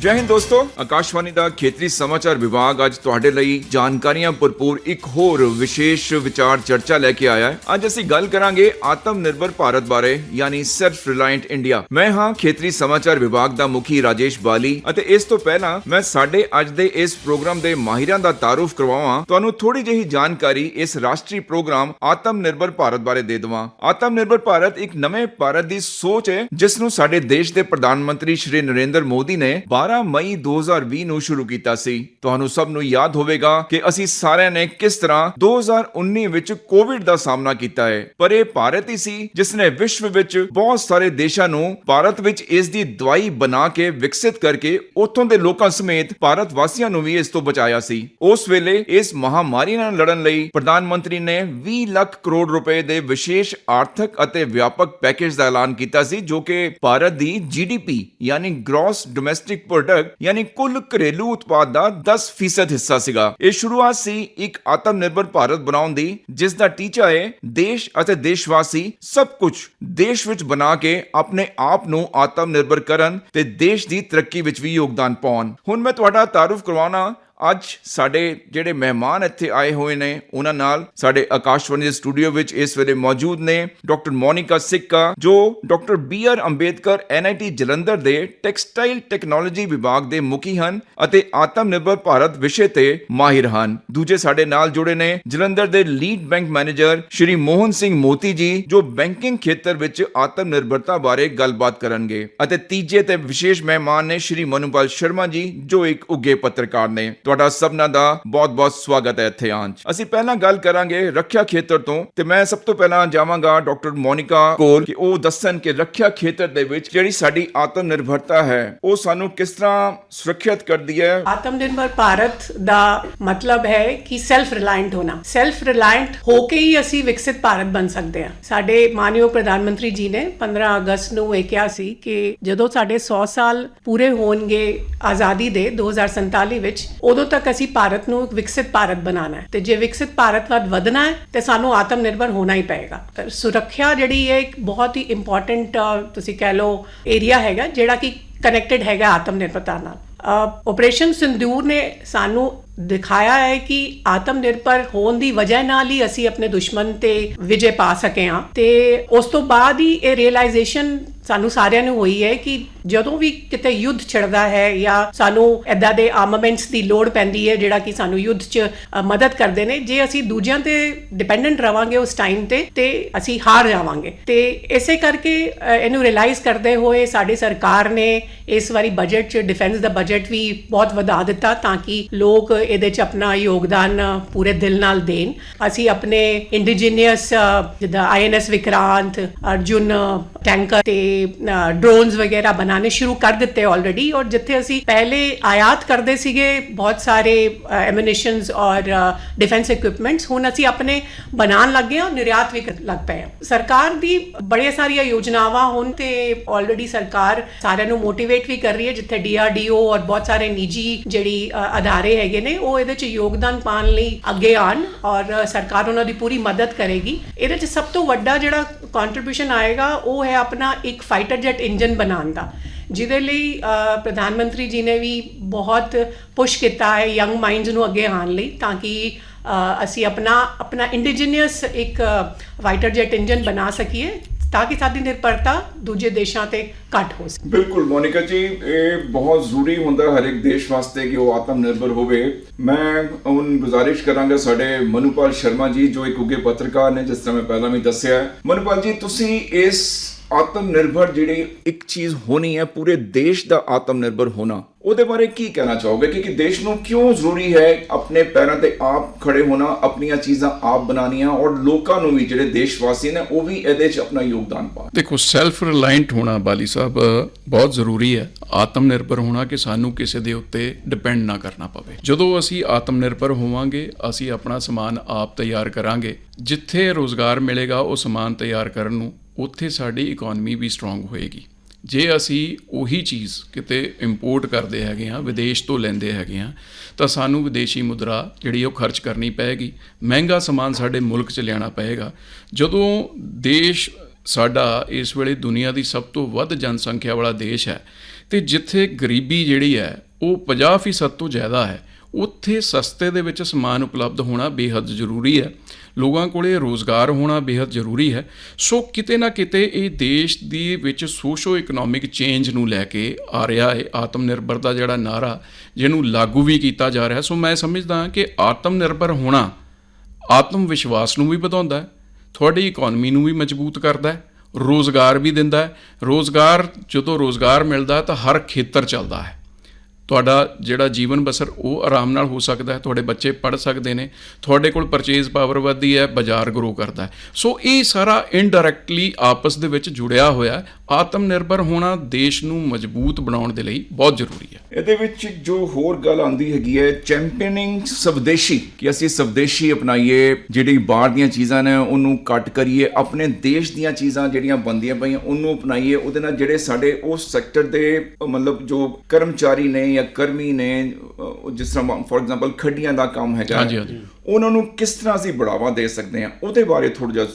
ਜੈ ਹਿੰਦ ਦੋਸਤੋ। ਆਕਾਸ਼ਵਾਣੀ ਦਾ ਖੇਤਰੀ ਸਮਾਚਾਰ ਵਿਭਾਗ ਅੱਜ ਤੁਹਾਡੇ ਲਈ ਜਾਣਕਾਰੀਆਂ ਭਰਪੂਰ ਇੱਕ ਹੋਰ ਵਿਸ਼ੇਸ਼ ਵਿਚਾਰ ਚਰਚਾ ਲੈ ਕੇ ਆਇਆ ਹੈ। ਅੱਜ ਅਸੀਂ ਗੱਲ ਕਰਾਂਗੇ ਆਤਮ ਨਿਰਭਰ ਭਾਰਤ ਬਾਰੇ, ਯਾਨੀ ਸੈਲਫ ਰਿਲਾਇੰਟ ਇੰਡੀਆ ਮੈਂ ਹਾਂ ਖੇਤਰੀ ਸਮਾਚਾਰ ਵਿਭਾਗ ਦਾ ਮੁਖੀ ਰਾਜੇਸ਼ ਬਾਲੀ ਅਤੇ ਇਸ ਤੋਂ ਪਹਿਲਾਂ ਮੈਂ ਸਾਡੇ ਅੱਜ ਦੇ ਇਸ ਪ੍ਰੋਗਰਾਮ ਦੇ ਮਾਹਿਰਾਂ ਦਾ ਤਾਰੂਫ ਕਰਵਾਵਾਂ। ਤੁਹਾਨੂੰ ਥੋੜੀ ਜਿਹੀ ਜਾਣਕਾਰੀ ਇਸ ਰਾਸ਼ਟਰੀ ਪ੍ਰੋਗਰਾਮ ਆਤਮ ਨਿਰਭਰ ਭਾਰਤ ਬਾਰੇ ਦੇ ਦੇਵਾਂ। ਆਤਮ ਨਿਰਭਰ ਭਾਰਤ ਇੱਕ ਨਵੇਂ ਭਾਰਤ ਦੀ ਸੋਚ ਹੈ, ਜਿਸ ਨੂੰ ਸਾਡੇ ਦੇਸ਼ ਦੇ ਪ੍ਰਧਾਨ ਮੰਤਰੀ ਸ਼੍ਰੀ ਨਰਿੰਦਰ ਮੋਦੀ ਨੇ 12 ਮਈ 2020 ਨੂੰ ਸ਼ੁਰੂ ਕੀਤਾ ਸੀ। ਤੁਹਾਨੂੰ ਸਭ ਨੂੰ ਯਾਦ ਹੋਵੇਗਾ ਕਿ ਅਸੀਂ ਸਾਰਿਆਂ ਨੇ ਕਿਸ ਤਰ੍ਹਾਂ 2019 ਵਿੱਚ ਕੋਵਿਡ ਦਾ ਸਾਹਮਣਾ ਕੀਤਾ ਹੈ। ਪਰ ਇਹ ਭਾਰਤ ਹੀ ਸੀ ਜਿਸ ਨੇ ਵਿਸ਼ਵ ਵਿੱਚ ਬਹੁਤ ਸਾਰੇ ਦੇਸ਼ਾਂ ਨੂੰ ਭਾਰਤ ਵਿੱਚ ਇਸ ਦੀ ਦਵਾਈ ਬਣਾ ਕੇ ਵਿਕਸਿਤ ਕਰਕੇ ਉੱਥੋਂ ਦੇ ਲੋਕਾਂ ਸਮੇਤ ਭਾਰਤ ਵਾਸੀਆਂ ਨੂੰ ਵੀ ਇਸ ਤੋਂ ਬਚਾਇਆ ਸੀ। ਉਸ ਵੇਲੇ ਇਸ ਮਹਾਮਾਰੀ ਨਾਲ ਲੜਨ ਲਈ ਪ੍ਰਧਾਨ ਮੰਤਰੀ ਨੇ 20 ਲੱਖ ਕਰੋੜ ਰੁਪਏ ਦੇ ਵਿਸ਼ੇਸ਼ ਆਰਥਿਕ ਅਤੇ ਵਿਆਪਕ ਪੈਕੇਜ ਦਾ ਐਲਾਨ ਕੀਤਾ ਸੀ, ਜੋ ਕਿ ਭਾਰਤ ਦੀ ਜੀਡੀਪੀ ਯਾਨੀ ਗ੍ਰੋਸ ਡੋਮੈਸਟਿਕ ਪ੍ਰੋਡਕਟ ਯਾਨੀ ਕੁੱਲ ਘਰੇਲੂ ਉਤਪਾਦ ਦਾ 10% ਹਿੱਸਾ ਸੀਗਾ। ਇਹ ਸ਼ੁਰੂਆਤ ਸੀ ਇੱਕ ਆਤਮ ਨਿਰਭਰ ਭਾਰਤ ਬਣਾਉਣ ਦੀ, ਜਿਸ ਦਾ ਟੀਚਾ ਹੈ ਦੇਸ਼ ਅਤੇ ਦੇਸ਼ਵਾਸੀ ਸਭ ਕੁਝ ਦੇਸ਼ ਵਿੱਚ ਬਣਾ ਕੇ ਆਪਣੇ ਆਪ ਨੂੰ ਆਤਮ ਨਿਰਭਰ ਕਰਨ ਤੇ ਦੇਸ਼ ਦੀ ਤਰੱਕੀ ਵਿੱਚ ਵੀ ਯੋਗਦਾਨ ਪਾਉਣ। ਹੁਣ ਮੈਂ ਤੁਹਾਡਾ ਤਾਰੂਫ ਕਰਵਾਉਣਾ ਅੱਜ ਸਾਡੇ ਜਿਹੜੇ ਮਹਿਮਾਨ ਇੱਥੇ ਆਏ ਹੋਏ ਨੇ, ਉਹਨਾਂ ਨਾਲ ਸਾਡੇ ਆਕਾਸ਼ਵਾਣੀ ਦੇ ਸਟੂਡੀਓ ਵਿੱਚ ਇਸ ਵੇਲੇ ਮੌਜੂਦ ਨੇ ਡਾਕਟਰ ਮੋਨਿਕਾ ਸਿੱਕਾ, ਜੋ doctor B R Ambedkar NIT Jalandhar ਦੇ ਟੈਕਸਟਾਈਲ ਟੈਕਨੋਲੋਜੀ ਵਿਭਾਗ ਦੇ ਮੁਖੀ ਹਨ ਅਤੇ ਆਤਮ ਨਿਰਭਰ ਭਾਰਤ ਵਿਸ਼ੇ ਤੇ ਮਾਹਿਰ ਹਨ। ਦੂਜੇ ਸਾਡੇ ਨਾਲ ਜੁੜੇ ਨੇ ਜਲੰਧਰ ਦੇ lead bank manager Shri Mohan Singh Moti ji, ਜੋ ਬੈਂਕਿੰਗ ਖੇਤਰ ਵਿੱਚ ਆਤਮ ਨਿਰਭਰਤਾ ਬਾਰੇ ਗੱਲਬਾਤ ਕਰਨਗੇ। ਅਤੇ ਤੀਜੇ ਤੇ ਵਿਸ਼ੇਸ਼ ਮਹਿਮਾਨ ਨੇ ਸ਼੍ਰੀ ਮਨੂਪਾਲ ਸ਼ਰਮਾ ਜੀ, ਜੋ ਇੱਕ ਉੱਗੇ ਪੱਤਰਕਾਰ ਨੇ। ਤੁਹਾਡਾ ਸਭਨਾਂ ਦਾ ਬਹੁਤ-ਬਹੁਤ ਸਵਾਗਤ ਹੈ ਇੱਥੇ ਆਉਣ ਅਸੀਂ ਪਹਿਲਾਂ ਗੱਲ ਕਰਾਂਗੇ ਰੱਖਿਆ ਖੇਤਰ ਤੋਂ ਤੇ ਮੈਂ ਸਭ ਤੋਂ ਪਹਿਲਾਂ ਜਾਵਾਂਗਾ ਡਾਕਟਰ ਮੋਨਿਕਾ ਕੋਲ ਕਿ ਉਹ ਦੱਸਣ ਕਿ ਰੱਖਿਆ ਖੇਤਰ ਦੇ ਵਿੱਚ ਜਿਹੜੀ ਸਾਡੀ ਆਤਮ ਨਿਰਭਰਤਾ ਹੈ, ਉਹ ਸਾਨੂੰ ਕਿਸ ਤਰ੍ਹਾਂ ਸੁਰੱਖਿਅਤ ਕਰਦੀ ਹੈ? ਆਤਮਨਿਰਭਰ ਭਾਰਤ ਦਾ ਮਤਲਬ ਹੈ ਕਿ ਸੈਲਫ ਰਿਲਾਇੰਟ ਹੋਣਾ। ਸੈਲਫ ਰਿਲਾਇੰਟ ਹੋ ਕੇ ਹੀ ਅਸੀਂ ਵਿਕਸਿਤ ਭਾਰਤ ਬਣ ਸਕਦੇ ਹਾਂ। ਸਾਡੇ ਮਾਨਯੋਗ ਪ੍ਰਧਾਨ ਮੰਤਰੀ ਜੀ ਨੇ 15 ਅਗਸਤ ਨੂੰ ਇਹ ਕਿਹਾ ਸੀ ਕਿ ਜਦੋਂ ਸਾਡੇ 100 ਸਾਲ ਪੂਰੇ ਹੋਣਗੇ ਆਜ਼ਾਦੀ ਦੇ 2047 ਵਿੱਚ, ਉਦੋਂ ਉਦੋਂ ਤੱਕ ਅਸੀਂ ਭਾਰਤ ਨੂੰ ਇੱਕ ਵਿਕਸਿਤ ਭਾਰਤ ਬਣਾਉਣਾ ਹੈ। ਤੇ ਜੇ ਵਿਕਸਿਤ ਭਾਰਤ ਵੱਲ ਵਧਣਾ ਹੈ, ਤੇ ਸਾਨੂੰ ਆਤਮ ਨਿਰਭਰ ਹੋਣਾ ਹੀ ਪਏਗਾ। ਸੁਰੱਖਿਆ ਜਿਹੜੀ ਹੈ ਇੱਕ ਬਹੁਤ ਹੀ ਇੰਪੋਰਟੈਂਟ ਤੁਸੀਂ ਕਹਿ ਲਓ ਏਰੀਆ ਹੈਗਾ, ਜਿਹੜਾ ਕਿ ਕਨੈਕਟਡ ਹੈਗਾ ਆਤਮ ਨਿਰਭਰਤਾ ਨਾਲ ਆਪਰੇਸ਼ਨ ਸਿੰਦੂਰ ਨੇ ਸਾਨੂੰ ਦਿਖਾਇਆ ਹੈ ਕਿ ਆਤਮ ਨਿਰਭਰ ਹੋਣ ਦੀ ਵਜ੍ਹਾ ਨਾਲ ਹੀ ਅਸੀਂ ਆਪਣੇ ਦੁਸ਼ਮਣ ਤੇ ਵਿਜੇ ਪਾ ਸਕੇ ਹਾਂ। ਤੇ ਉਸ ਤੋਂ ਬਾਅਦ ਹੀ ਇਹ ਰਿਅਲਾਈਜੇਸ਼ਨ ਸਾਨੂੰ ਸਾਰਿਆਂ ਨੂੰ ਹੋਈ ਹੈ ਕਿ ਜਦੋਂ ਵੀ ਕਿਤੇ ਯੁੱਧ ਛਿੜਦਾ ਹੈ ਜਾਂ ਸਾਨੂੰ ਐਦਾਂ ਦੇ ਆਰਮਮੈਂਟਸ ਦੀ ਲੋੜ ਪੈਂਦੀ ਹੈ, ਜਿਹੜਾ ਕਿ ਸਾਨੂੰ ਯੁੱਧ 'ਚ ਮਦਦ ਕਰਦੇ ਨੇ, ਜੇ ਅਸੀਂ ਦੂਜਿਆਂ ਤੇ ਡਿਪੈਂਡੈਂਟ ਰਵਾਂਗੇ ਉਸ ਟਾਈਮ ਤੇ ਤੇ ਅਸੀਂ ਹਾਰ ਜਾਵਾਂਗੇ। ਤੇ ਇਸੇ ਕਰਕੇ ਇਹਨੂੰ ਰਿਅਲਾਈਜ਼ ਕਰਦੇ ਹੋਏ ਸਾਡੀ ਸਰਕਾਰ ਨੇ ਇਸ ਵਾਰੀ ਬਜਟ 'ਚ ਡਿਫੈਂਸ ਦਾ ਬਜਟ ਵੀ ਬਹੁਤ ਵਧਾ ਦਿੱਤਾ ਤਾਂ ਕਿ ਲੋਕ ਇਹਦੇ 'ਚ ਆਪਣਾ ਯੋਗਦਾਨ ਪੂਰੇ ਦਿਲ ਨਾਲ ਦੇਣ। ਅਸੀਂ ਆਪਣੇ ਇੰਡੀਜੀਨੀਅਸ ਜਿੱਦਾਂ ਆਈਐਨਐਸ ਵਿਕਰਾਂਤ, ਅਰਜੁਨ ਟੈਂਕਰ ਤੇ ਡਰੋਨਸ ਵਗੈਰਾ ਬਣਾਉਣੇ ਸ਼ੁਰੂ ਕਰ ਦਿੱਤੇ ਆਲਰੇਡੀ ਔਰ ਜਿੱਥੇ ਅਸੀਂ ਪਹਿਲੇ ਆਯਾਤ ਕਰਦੇ ਸੀਗੇ, ਬਹੁਤ ਸਾਰੇ ਐਮੂਨੀਸ਼ਨਸ ਔਰ ਡਿਫੈਂਸ ਇਕਵਿਪਮੈਂਟਸ ਹੁਣ ਅਸੀਂ ਆਪਣੇ ਬਣਾਉਣ ਲੱਗੇ ਹਾਂ ਔਰ ਨਿਰਯਾਤ ਵੀ ਕਰਨ ਲੱਗ ਪਏ ਹਾਂ। ਸਰਕਾਰ ਦੀ ਬੜੀਆਂ ਸਾਰੀਆਂ ਯੋਜਨਾਵਾਂ ਹੁਣ ਤੇ ਆਲਰੇਡੀ ਸਰਕਾਰ ਸਾਰਿਆਂ ਨੂੰ ਮੋਟੀਵੇਟ ਵੀ ਕਰ ਰਹੀ ਹੈ, ਜਿੱਥੇ ਡੀਆਰਡੀਓ ਔਰ ਬਹੁਤ ਸਾਰੇ ਨਿੱਜੀ ਜਿਹੜੀ ਅਦਾਰੇ ਹੈਗੇ ਨੇ, ਉਹ ਇਹਦੇ 'ਚ ਯੋਗਦਾਨ ਪਾਉਣ ਲਈ ਅੱਗੇ ਆਣ ਔਰ ਸਰਕਾਰ ਉਹਨਾਂ ਦੀ ਪੂਰੀ ਮਦਦ ਕਰੇਗੀ। ਇਹਦੇ 'ਚ ਸਭ ਤੋਂ ਵੱਡਾ ਜਿਹੜਾ ਕੰਟਰੀਬਿਊਸ਼ਨ ਆਏਗਾ, ਉਹ ਹੈ ਆਪਣਾ ਇੱਕ ਫਾਈਟਰ ਜੈਟ ਇੰਜਨ ਬਣਾਉਣ ਦਾ, ਜਿਹਦੇ ਲਈ ਪ੍ਰਧਾਨ ਮੰਤਰੀ ਜੀ ਨੇ ਵੀ ਬਹੁਤ ਪੁਸ਼ ਕੀਤਾ ਹੈ ਯੰਗ ਮਾਈਂਡਸ ਨੂੰ ਅੱਗੇ ਆਉਣ ਲਈ ਤਾਂ ਕਿ ਅਸੀਂ ਆਪਣਾ ਆਪਣਾ ਇੰਡੀਜੀਨੀਅਸ ਇੱਕ ਫਾਈਟਰ ਜੈਟ ਇੰਜਨ ਬਣਾ ਸਕੀਏ ਤਾਂ ਕਿ ਸਾਡੀ ਨਿਰਭਰਤਾ ਦੂਜੇ ਦੇਸ਼ਾਂ ਤੇ ਘੱਟ ਹੋ ਸਕੇ ਬਿਲਕੁਲ, ਮੋਨਿਕਾ ਜੀ, ਇਹ ਬਹੁਤ ਜ਼ਰੂਰੀ ਹੁੰਦਾ ਹੈ ਹਰ ਇੱਕ ਦੇਸ਼ ਵਾਸਤੇ ਕਿ ਉਹ ਆਤਮ ਨਿਰਭਰ ਹੋਵੇ ਮੈਂ ਹੁਣ ਗੁਜ਼ਾਰਿਸ਼ ਕਰਾਂਗਾ ਸਾਡੇ ਮਨੂਪਾਲ ਸ਼ਰਮਾ ਜੀ, ਜੋ ਇੱਕ ਉੱਗੇ ਪੱਤਰਕਾਰ ਨੇ, ਜਿਸ ਤਰ੍ਹਾਂ ਮੈਂ ਪਹਿਲਾਂ ਵੀ ਦੱਸਿਆ ਹੈ। ਮਨੂਪਾਲ ਜੀ, ਤੁਸੀਂ ਇਸ ਆਤਮ ਨਿਰਭਰ ਜਿਹੜੀ ਇੱਕ ਚੀਜ਼ ਹੋਣੀ ਹੈ, ਪੂਰੇ ਦੇਸ਼ ਦਾ ਆਤਮ ਨਿਰਭਰ ਹੋਣਾ, ਉਹਦੇ ਬਾਰੇ ਕੀ ਕਹਿਣਾ ਚਾਹੋਗੇ? ਕਿ ਕਿ ਦੇਸ਼ ਨੂੰ ਕਿਉਂ ਜ਼ਰੂਰੀ ਹੈ ਆਪਣੇ ਪੈਰਾਂ ਤੇ ਆਪ ਖੜੇ ਹੋਣਾ, ਆਪਣੀਆਂ ਚੀਜ਼ਾਂ ਆਪ ਬਣਾਉਣੀਆਂ ਔਰ ਲੋਕਾਂ ਨੂੰ ਵੀ ਜਿਹੜੇ ਦੇਸ਼ ਵਾਸੀ ਨੇ, ਉਹ ਵੀ ਇਹਦੇ 'ਚ ਆਪਣਾ ਯੋਗਦਾਨ ਪਾਉਣ। ਦੇਖੋ ਸੈਲਫ ਰਿਲਾਇੰਟ ਹੋਣਾ ਬਾਲੀ ਸਾਹਿਬ ਬਹੁਤ ਜ਼ਰੂਰੀ ਹੈ। ਆਤਮ ਨਿਰਭਰ ਹੋਣਾ ਕਿ ਸਾਨੂੰ ਕਿਸੇ ਦੇ ਉੱਤੇ ਡਿਪੈਂਡ ਨਾ ਕਰਨਾ ਪਵੇ। ਜਦੋਂ ਅਸੀਂ ਆਤਮ ਨਿਰਭਰ ਹੋਵਾਂਗੇ, ਅਸੀਂ ਆਪਣਾ ਸਮਾਨ ਆਪ ਤਿਆਰ ਕਰਾਂਗੇ। ਜਿੱਥੇ ਰੋਜ਼ਗਾਰ ਮਿਲੇਗਾ, ਉਹ ਸਮਾਨ ਤਿਆਰ ਕਰਨ ਨੂੰ ਉੱਥੇ ਸਾਡੀ ਇਕਨੋਮੀ ਵੀ ਸਟਰੋਂਗ ਹੋਏਗੀ। ਜੇ ਅਸੀਂ ਉਹੀ ਚੀਜ਼ ਕਿਤੇ ਇੰਪੋਰਟ ਕਰਦੇ ਹੈਗੇ ਆ ਵਿਦੇਸ਼ ਤੋਂ ਲੈਂਦੇ ਹੈਗੇ ਆ ਤਾਂ ਸਾਨੂੰ ਵਿਦੇਸ਼ੀ ਮੁਦਰਾ ਜਿਹੜੀ ਉਹ ਖਰਚ ਕਰਨੀ ਪਏਗੀ। ਮਹਿੰਗਾ ਸਮਾਨ ਸਾਡੇ ਮੁਲਕ 'ਚ ਲਿਆਉਣਾ ਪਏਗਾ। ਜਦੋਂ ਦੇਸ਼ ਸਾਡਾ ਇਸ ਵੇਲੇ ਦੁਨੀਆ ਦੀ ਸਭ ਤੋਂ ਵੱਧ ਜਨਸੰਖਿਆ ਵਾਲਾ ਦੇਸ਼ ਹੈ, ਤੇ ਜਿੱਥੇ ਗਰੀਬੀ ਜਿਹੜੀ ਹੈ, ਉਹ 50% ਤੋਂ ਜ਼ਿਆਦਾ ਹੈ, ਉੱਥੇ ਸਸਤੇ ਦੇ ਵਿੱਚ ਸਮਾਨ ਉਪਲਬਧ ਹੋਣਾ ਬੇहद ਜ਼ਰੂਰੀ ਹੈ। ਲੋਕਾਂ ਕੋਲੇ ਰੋਜ਼ਗਾਰ ਹੋਣਾ ਬੇहद ਜ਼ਰੂਰੀ ਹੈ। ਸੋ ਕਿਤੇ ਨਾ ਕਿਤੇ ਇਹ ਦੇਸ਼ ਦੀ ਵਿੱਚ ਸੋਸ਼ੋ ਇਕਨੋਮਿਕ ਚੇਂਜ ਨੂੰ ਲੈ ਕੇ ਆ ਰਿਹਾ ਹੈ। ਆਤਮ ਨਿਰਭਰ ਦਾ ਜਿਹੜਾ ਨਾਰਾ, ਜਿਹਨੂੰ ਲਾਗੂ ਵੀ ਕੀਤਾ ਜਾ ਰਿਹਾ। ਸੋ ਮੈਂ ਸਮਝਦਾ ਕਿ ਆਤਮ ਨਿਰਭਰ ਹੋਣਾ ਆਤਮ ਵਿਸ਼ਵਾਸ ਨੂੰ ਵੀ ਵਧਾਉਂਦਾ ਹੈ, ਤੁਹਾਡੀ ਇਕਨੋਮੀ ਨੂੰ ਵੀ ਮਜ਼ਬੂਤ ਕਰਦਾ ਹੈ, ਰੋਜ਼ਗਾਰ ਵੀ ਦਿੰਦਾ ਹੈ। ਰੋਜ਼ਗਾਰ, ਜਦੋਂ ਰੋਜ਼ਗਾਰ ਮਿਲਦਾ ਤਾਂ ਹਰ ਖੇਤਰ ਚੱਲਦਾ ਹੈ। ਤੁਹਾਡਾ ਜਿਹੜਾ ਜੀਵਨ ਬਸਰ, ਉਹ ਆਰਾਮ ਨਾਲ ਹੋ ਸਕਦਾ ਹੈ, ਤੁਹਾਡੇ ਬੱਚੇ ਪੜ੍ਹ ਸਕਦੇ ਨੇ, ਤੁਹਾਡੇ ਕੋਲ ਪਰਚੇਜ਼ ਪਾਵਰ ਵੱਧਦੀ ਹੈ, ਬਾਜ਼ਾਰ ਗਰੋ ਕਰਦਾ ਹੈ। ਸੋ ਇਹ ਸਾਰਾ ਇਨਡਾਇਰੈਕਟਲੀ ਆਪਸ ਦੇ ਵਿੱਚ ਜੁੜਿਆ ਹੋਇਆ ਹੈ। ਆਤਮ ਨਿਰਭਰ ਹੋਣਾ ਦੇਸ਼ ਨੂੰ ਮਜ਼ਬੂਤ ਬਣਾਉਣ ਦੇ ਲਈ ਬਹੁਤ ਜ਼ਰੂਰੀ ਹੈ। ਇਹਦੇ ਵਿੱਚ ਜੋ ਹੋਰ ਗੱਲ ਆਂਦੀ ਹੈਗੀ ਹੈ ਚੈਂਪੀਅਨਿੰਗ ਸਵਦੇਸ਼ੀ, ਕਿ ਅਸੀਂ ਸਵਦੇਸ਼ੀ ਅਪਣਾਈਏ, ਜਿਹੜੀ ਬਾਹਰ ਦੀਆਂ ਚੀਜ਼ਾਂ ਨੇ, ਉਹਨੂੰ ਕੱਟ ਕਰੀਏ, ਆਪਣੇ ਦੇਸ਼ ਦੀਆਂ ਚੀਜ਼ਾਂ ਜਿਹੜੀਆਂ ਬੰਦੀਆਂ ਪਈਆਂ, ਉਹਨੂੰ ਅਪਣਾਈਏ, ਉਹਦੇ ਨਾਲ ਜਿਹੜੇ ਸਾਡੇ ਉਸ ਸੈਕਟਰ ਦੇ, ਮਤਲਬ ਜੋ ਕਰਮਚਾਰੀ ਨੇ ਜਾਂ ਕਰਮੀ ਨੇ ਜਿਸ ਤਰ੍ਹਾਂ ਫੋਰ ਐਗਜ਼ਾਮਪਲ ਖੱਡੀਆਂ ਦਾ ਕੰਮ ਹੈਗਾ। ਹਾਂਜੀ, ਹਾਂਜੀ। ਉਹਨਾਂ ਨੂੰ ਕਿਸ ਤਰ੍ਹਾਂ ਅਸੀਂ ਬੜਾਵਾ ਦੇ ਸਕਦੇ ਹਾਂ? ਉਹਦੇ ਬਾਰੇ ਥੋੜਾ ਜਿਹਾ